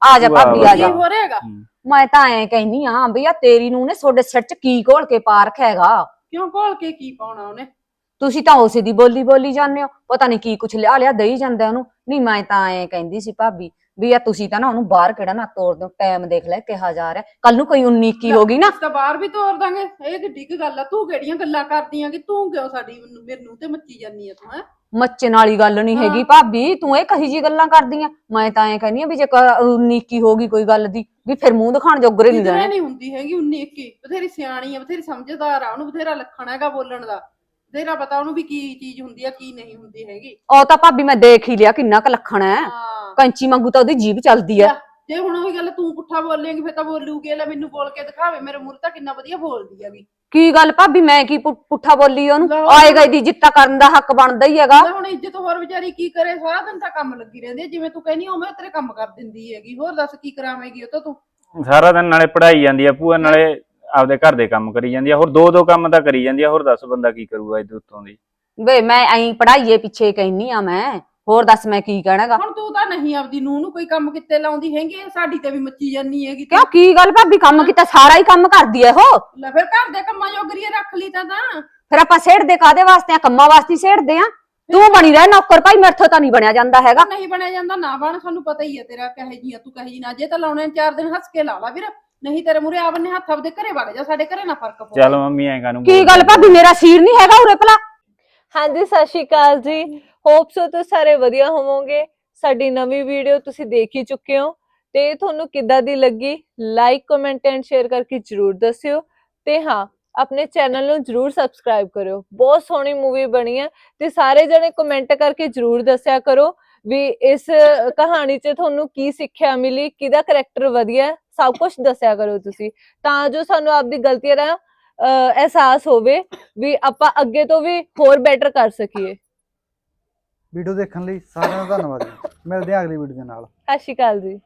ਆ ਜਾ ਭਾਬੀ ਆ ਕੀ ਜਾ। ਹੋ ਰਿਹਾਗਾ ਮੈਂ ਤਾਂ ਐਂ ਕਹਿਨੀ ਆ ਬਈ ਆ ਤੇਰੀ ਨੂੰ ਨੇ ਤੁਹਾਡੇ ਸਿਰ 'ਚ ਕੀ ਘੋਲ ਕੇ ਪਾ ਰੱਖਿਆ ਹੈਗਾ? ਕਿਉਂ ਘੋਲ ਕੇ ਕੀ ਪਾਉਣਾ ਉਹਨੇ? ਤੁਸੀਂ ਤਾਂ ਉਸੇ ਦੀ ਬੋਲੀ ਬੋਲੀ ਜਾਂਦੇ ਹੋ। ਪਤਾ ਨਹੀਂ ਕੀ ਕੁਛ ਲਿਆ ਲਿਆ ਦੇਈ ਜਾਂਦਾ ਉਹਨੂੰ। ਨਹੀਂ ਮੈਂ ਤਾਂ ਐਂ ਕਹਿੰਦੀ ਸੀ ਭਾਬੀ ਵੀ ਆ ਤੁਸੀਂ ਤਾਂ ਨਾ ਉਹਨੂੰ ਬਾਹਰ ਕਿਹੜਾ ਨਾ ਤੋੜ ਦਿਓ। ਟਾਈਮ ਦੇਖ ਲੈ ਕਿਹਾ ਜਾ ਰਿਹਾ। ਕੱਲ ਨੂੰ ਕੋਈ 19 ਕੀ ਹੋ ਗਈ ਨਾ। ਅਸੀਂ ਤਾਂ ਬਾਹਰ ਵੀ ਤੋਰ ਦਾਂਗੇ। ਇਹ ਕਿੱਡੀ ਕੁ ਗੱਲ ਆ। ਤੂੰ ਕਿਹੜੀਆਂ ਗੱਲਾਂ ਕਰਦੀਆਂ ਕਿ ਤੂੰ ਕਿਉਂ ਸਾਡੀ ਮੈਨੂੰ ਮੈਨੂੰ ਤੇ ਮੱਚੀ ਜਾਨੀ ਆ ਤੂੰ ਹੈ? ਮੱਚਣ ਵਾਲੀ ਗੱਲ ਨਹੀਂ ਹੈਗੀ ਭਾਬੀ ਤੂੰ ਇਹ ਕਹੀ ਜੀ ਗੱਲਾਂ ਕਰਦੀ ਆ ਮੈਂ ਤਾਂ ਐਂ ਕਹਿੰਦੀ ਆ ਵੀ ਜੇ 19 ਕੀ ਹੋ ਗਈ ਕੋਈ ਗੱਲ ਦੀ ਵੀ ਫਿਰ ਮੂੰਹ ਦਿਖਾਣ ਜੋਗਰੇ ਨਹੀਂ ਰਹਿਣੇ ਨਹੀਂ ਹੁੰਦੀ ਹੈਗੀ 19 21 ਬਥੇਰੀ ਸਿਆਣੀ ਆ ਬਥੇਰੀ ਸਮਝਦਾਰ ਆ ਉਹਨੂੰ ਬਥੇਰਾ ਲੱਖਣ ਹੈਗਾ ਬੋਲਣ ਦਾ। ਬਥੇਰਾ ਪਤਾ ਉਹਨੂੰ ਵੀ ਕੀ ਚੀਜ਼ ਹੁੰਦੀ ਆ ਕੀ ਨਹੀਂ ਹੁੰਦੀ ਹੈਗੀ। ਉਹ ਤਾਂ ਭਾਬੀ ਮੈਂ ਦੇਖ ਹੀ ਲਿਆ ਕਿੰਨਾ ਕੁ ਲੱਖਣ ਹੈ। ਹਾਂ। ਕੰਚੀ ਵਾਂਗੂ ਤਾਂ ਉਹਦੀ ਜੀਭ ਚੱਲਦੀ ਆ। ਜੇ ਹੁਣ ਉਹੀ ਗੱਲ ਤੂੰ ਪੁੱਠਾ ਬੋਲੇਂਗੀ ਫਿਰ ਤਾਂ ਬੋਲੂਗੀ ਲੈ ਮੈਨੂੰ ਬੋਲ ਕੇ ਦਿਖਾਵੇ ਮੇਰੇ ਮੂਹਰੇ ਤਾਂ ਕਿੰਨਾ ਵਧੀਆ ਬੋਲਦੀ ਹੈਗੀ। ਕੀ ਗੱਲ ਭਾਬੀ ਮੈਂ ਕੀ ਪੁ- ਪੁੱਠਾ ਬੋਲੀ ਉਹਨੂੰ। ਆਏਗਾ ਦੀ ਜਿੱਤਾ ਕਰਨ ਦਾ ਹੱਕ ਬਣਦਾ ਹੀ ਹੈਗਾ। ਲੈ ਹੁਣ ਇੱਜ਼ਤ ਹੋਰ ਵਿਚਾਰੀ ਕੀ ਕਰੇ ਸਾਰਾ ਦਿਨ ਤਾਂ ਕੰਮ ਲੱਗੀ ਰਹਿੰਦੀ ਹੈ ਜਿਵੇਂ ਤੂੰ ਕਹਿੰਦੀ ਉਵੇਂ ਤੇਰੇ ਕੰਮ ਕਰ ਦਿੰਦੀ ਹੈਗੀ ਹੋਰ ਦੱਸ ਕੀ ਕਰਾਵੇਂਗੀ ਉਹ ਤਾਂ ਤੂੰ? ਸਾਰਾ ਦਿਨ ਨਾਲੇ ਪੜਾਈ ਜਾਂਦੀ ਆ ਭੂਆ ਨਾਲੇ ਆਪਦੇ ਘਰ ਦੇ ਕੰਮ ਕਰੀ ਜਾਂਦੀ ਆ ਹੋਰ ਦੋ ਦੋ ਕੰਮ ਤਾਂ ਕਰੀ ਜਾਂਦੀ ਆ ਹੋਰ ਦੱਸ ਬੰਦਾ ਕੀ ਕਰੂਗਾ ਇਹਦੇ ਉੱਤੋਂ ਦੀ। ਵੇ ਮੈਂ ਐਂ ਪੜਾਈਏ ਪਿੱਛੇ ਕਹਿਨੀ ਆ ਮੈਂ। ਹੋਰ ਦੱਸ ਮੈਂ ਕੀ ਕਹਿਣਾਗਾ? ਹੁਣ ਤੂੰ ਤਾਂ ਨਹੀਂ ਆਪਦੀ ਨੂੰਹ ਨੂੰ ਕੋਈ ਕੰਮ ਕਿੱਤੇ ਲਾਉਂਦੀ ਹੈਗੀ ਇਹ ਸਾਡੀ ਤੇ ਵੀ ਮੱਚੀ ਜਾਨੀ ਹੈਗੀ ਤੂੰ। ਕਿਉਂ ਕੀ ਗੱਲ ਭਾਬੀ ਕੰਮ ਕੀਤਾ ਸਾਰਾ ਹੀ ਕੰਮ ਕਰਦੀ ਐ ਉਹ? ਲੈ ਫਿਰ ਘਰ ਦੇ ਕੰਮਾਂ ਜੋਗਰੀਏ ਰੱਖ ਲਈ ਤਾਂ ਤਾਂ। ਫਿਰ ਆਪਾਂ ਸੇੜਦੇ ਕਾਦੇ ਵਾਸਤੇ ਆ? ਕੰਮਾਂ ਵਾਸਤੇ ਹੀ ਸੇੜਦੇ ਆ? ਤੂੰ ਬਣੀ ਰਹਿ ਨੌਕਰ ਭਾਈ ਮੇਰੇ ਤੋਂ ਤਾਂ ਨਹੀਂ ਬਣਿਆ ਜਾਂਦਾ ਹੈਗਾ। ਨਹੀਂ ਬਣਿਆ ਜਾਂਦਾ ਨਾ ਬਣ ਸਾਨੂੰ ਪਤਾ ਹੀ ਹੈ ਤੇਰਾ ਕਹੇ ਜੀ ਆ ਤੂੰ ਕਹੇ ਜੀ ਨਾ। ਜੇ ਤਾਂ ਲਾਉਣੇ ਨੇ ਚਾਰ ਦਿਨ ਹੱਸ ਕੇ ਲਾ ਲਾ ਵੀਰ। ਨਹੀਂ ਤੇਰੇ ਮੂਰੇ ਆਵਨੇ ਹੱਥ ਆਪਦੇ ਘਰੇ ਵਗ ਜਾ ਸਾਡੇ ਘਰੇ ਨਾ ਫ਼ਰਕ ਪਵੇ। ਚੱਲ ਮੰਮੀ ਐਂ ਕਾਨੂੰ ਕੀ ਗੱਲ ਭਾਬੀ ਮੇਰਾ ਸੀਰ ਨਹੀਂ ਹੈਗਾ ਉਰੇ ਭਲਾ। ਹਾਂਜੀ ਸਤਿ ਸ਼੍ਰੀ ਅਕਾਲ ਜੀ। ਹੋਪਸ ਸੋ ਤੁਸੀਂ ਸਾਰੇ ਵਧੀਆ ਹੋਵੋਗੇ। ਸਾਡੀ ਨਵੀਂ ਵੀਡੀਓ ਤੁਸੀਂ ਦੇਖ ਹੀ ਚੁੱਕੇ ਹੋ। ਤੇ ਤੁਹਾਨੂੰ ਕਿੱਦਾਂ ਦੀ ਲੱਗੀ? ਲਾਈਕ ਕਮੈਂਟ ਐਂਡ ਸ਼ੇਅਰ ਕਰਕੇ ਜਰੂਰ ਦੱਸਿਓ। ਤੇ ਹਾਂ, ਆਪਣੇ ਚੈਨਲ ਨੂੰ ਜਰੂਰ ਸਬਸਕ੍ਰਾਈਬ ਕਰਿਓ। ਬਹੁਤ ਸੋਹਣੀ ਮੂਵੀ ਬਣੀ ਹੈ। ਤੇ ਸਾਰੇ ਜਣੇ ਕਮੈਂਟ ਕਰਕੇ ਜਰੂਰ ਦੱਸਿਆ ਕਰੋ ਵੀ ਇਸ ਕਹਾਣੀ 'ਚ ਤੁਹਾਨੂੰ ਕੀ ਸਿੱਖਿਆ ਮਿਲੀ, ਕਿਹਦਾ ਕਰੈਕਟਰ ਵਧੀਆ ਸਭ ਕੁਝ ਦੱਸਿਆ ਕਰੋ ਤੁਸੀਂ। ਤਾਂ ਜੋ ਸਾਨੂੰ ਆਪਦੀ ਗਲਤੀਆਂ ਦਾ ਅਹਿਸਾਸ ਹੋਵੇ ਵੀ ਆਪਾਂ ਅੱਗੇ ਤੋਂ ਵੀ ਹੋਰ ਬੈਟਰ ਕਰ ਸਕੀਏ। ਵੀਡੀਓ ਦੇਖਣ ਲਈ ਸਾਰਿਆਂ ਦਾ ਧੰਨਵਾਦ ਜੀ। ਮਿਲਦੇ ਹਾਂ ਅਗਲੀ ਵੀਡੀਓ ਦੇ ਨਾਲ। ਸਤਿ ਸ਼੍ਰੀ ਅਕਾਲ ਜੀ।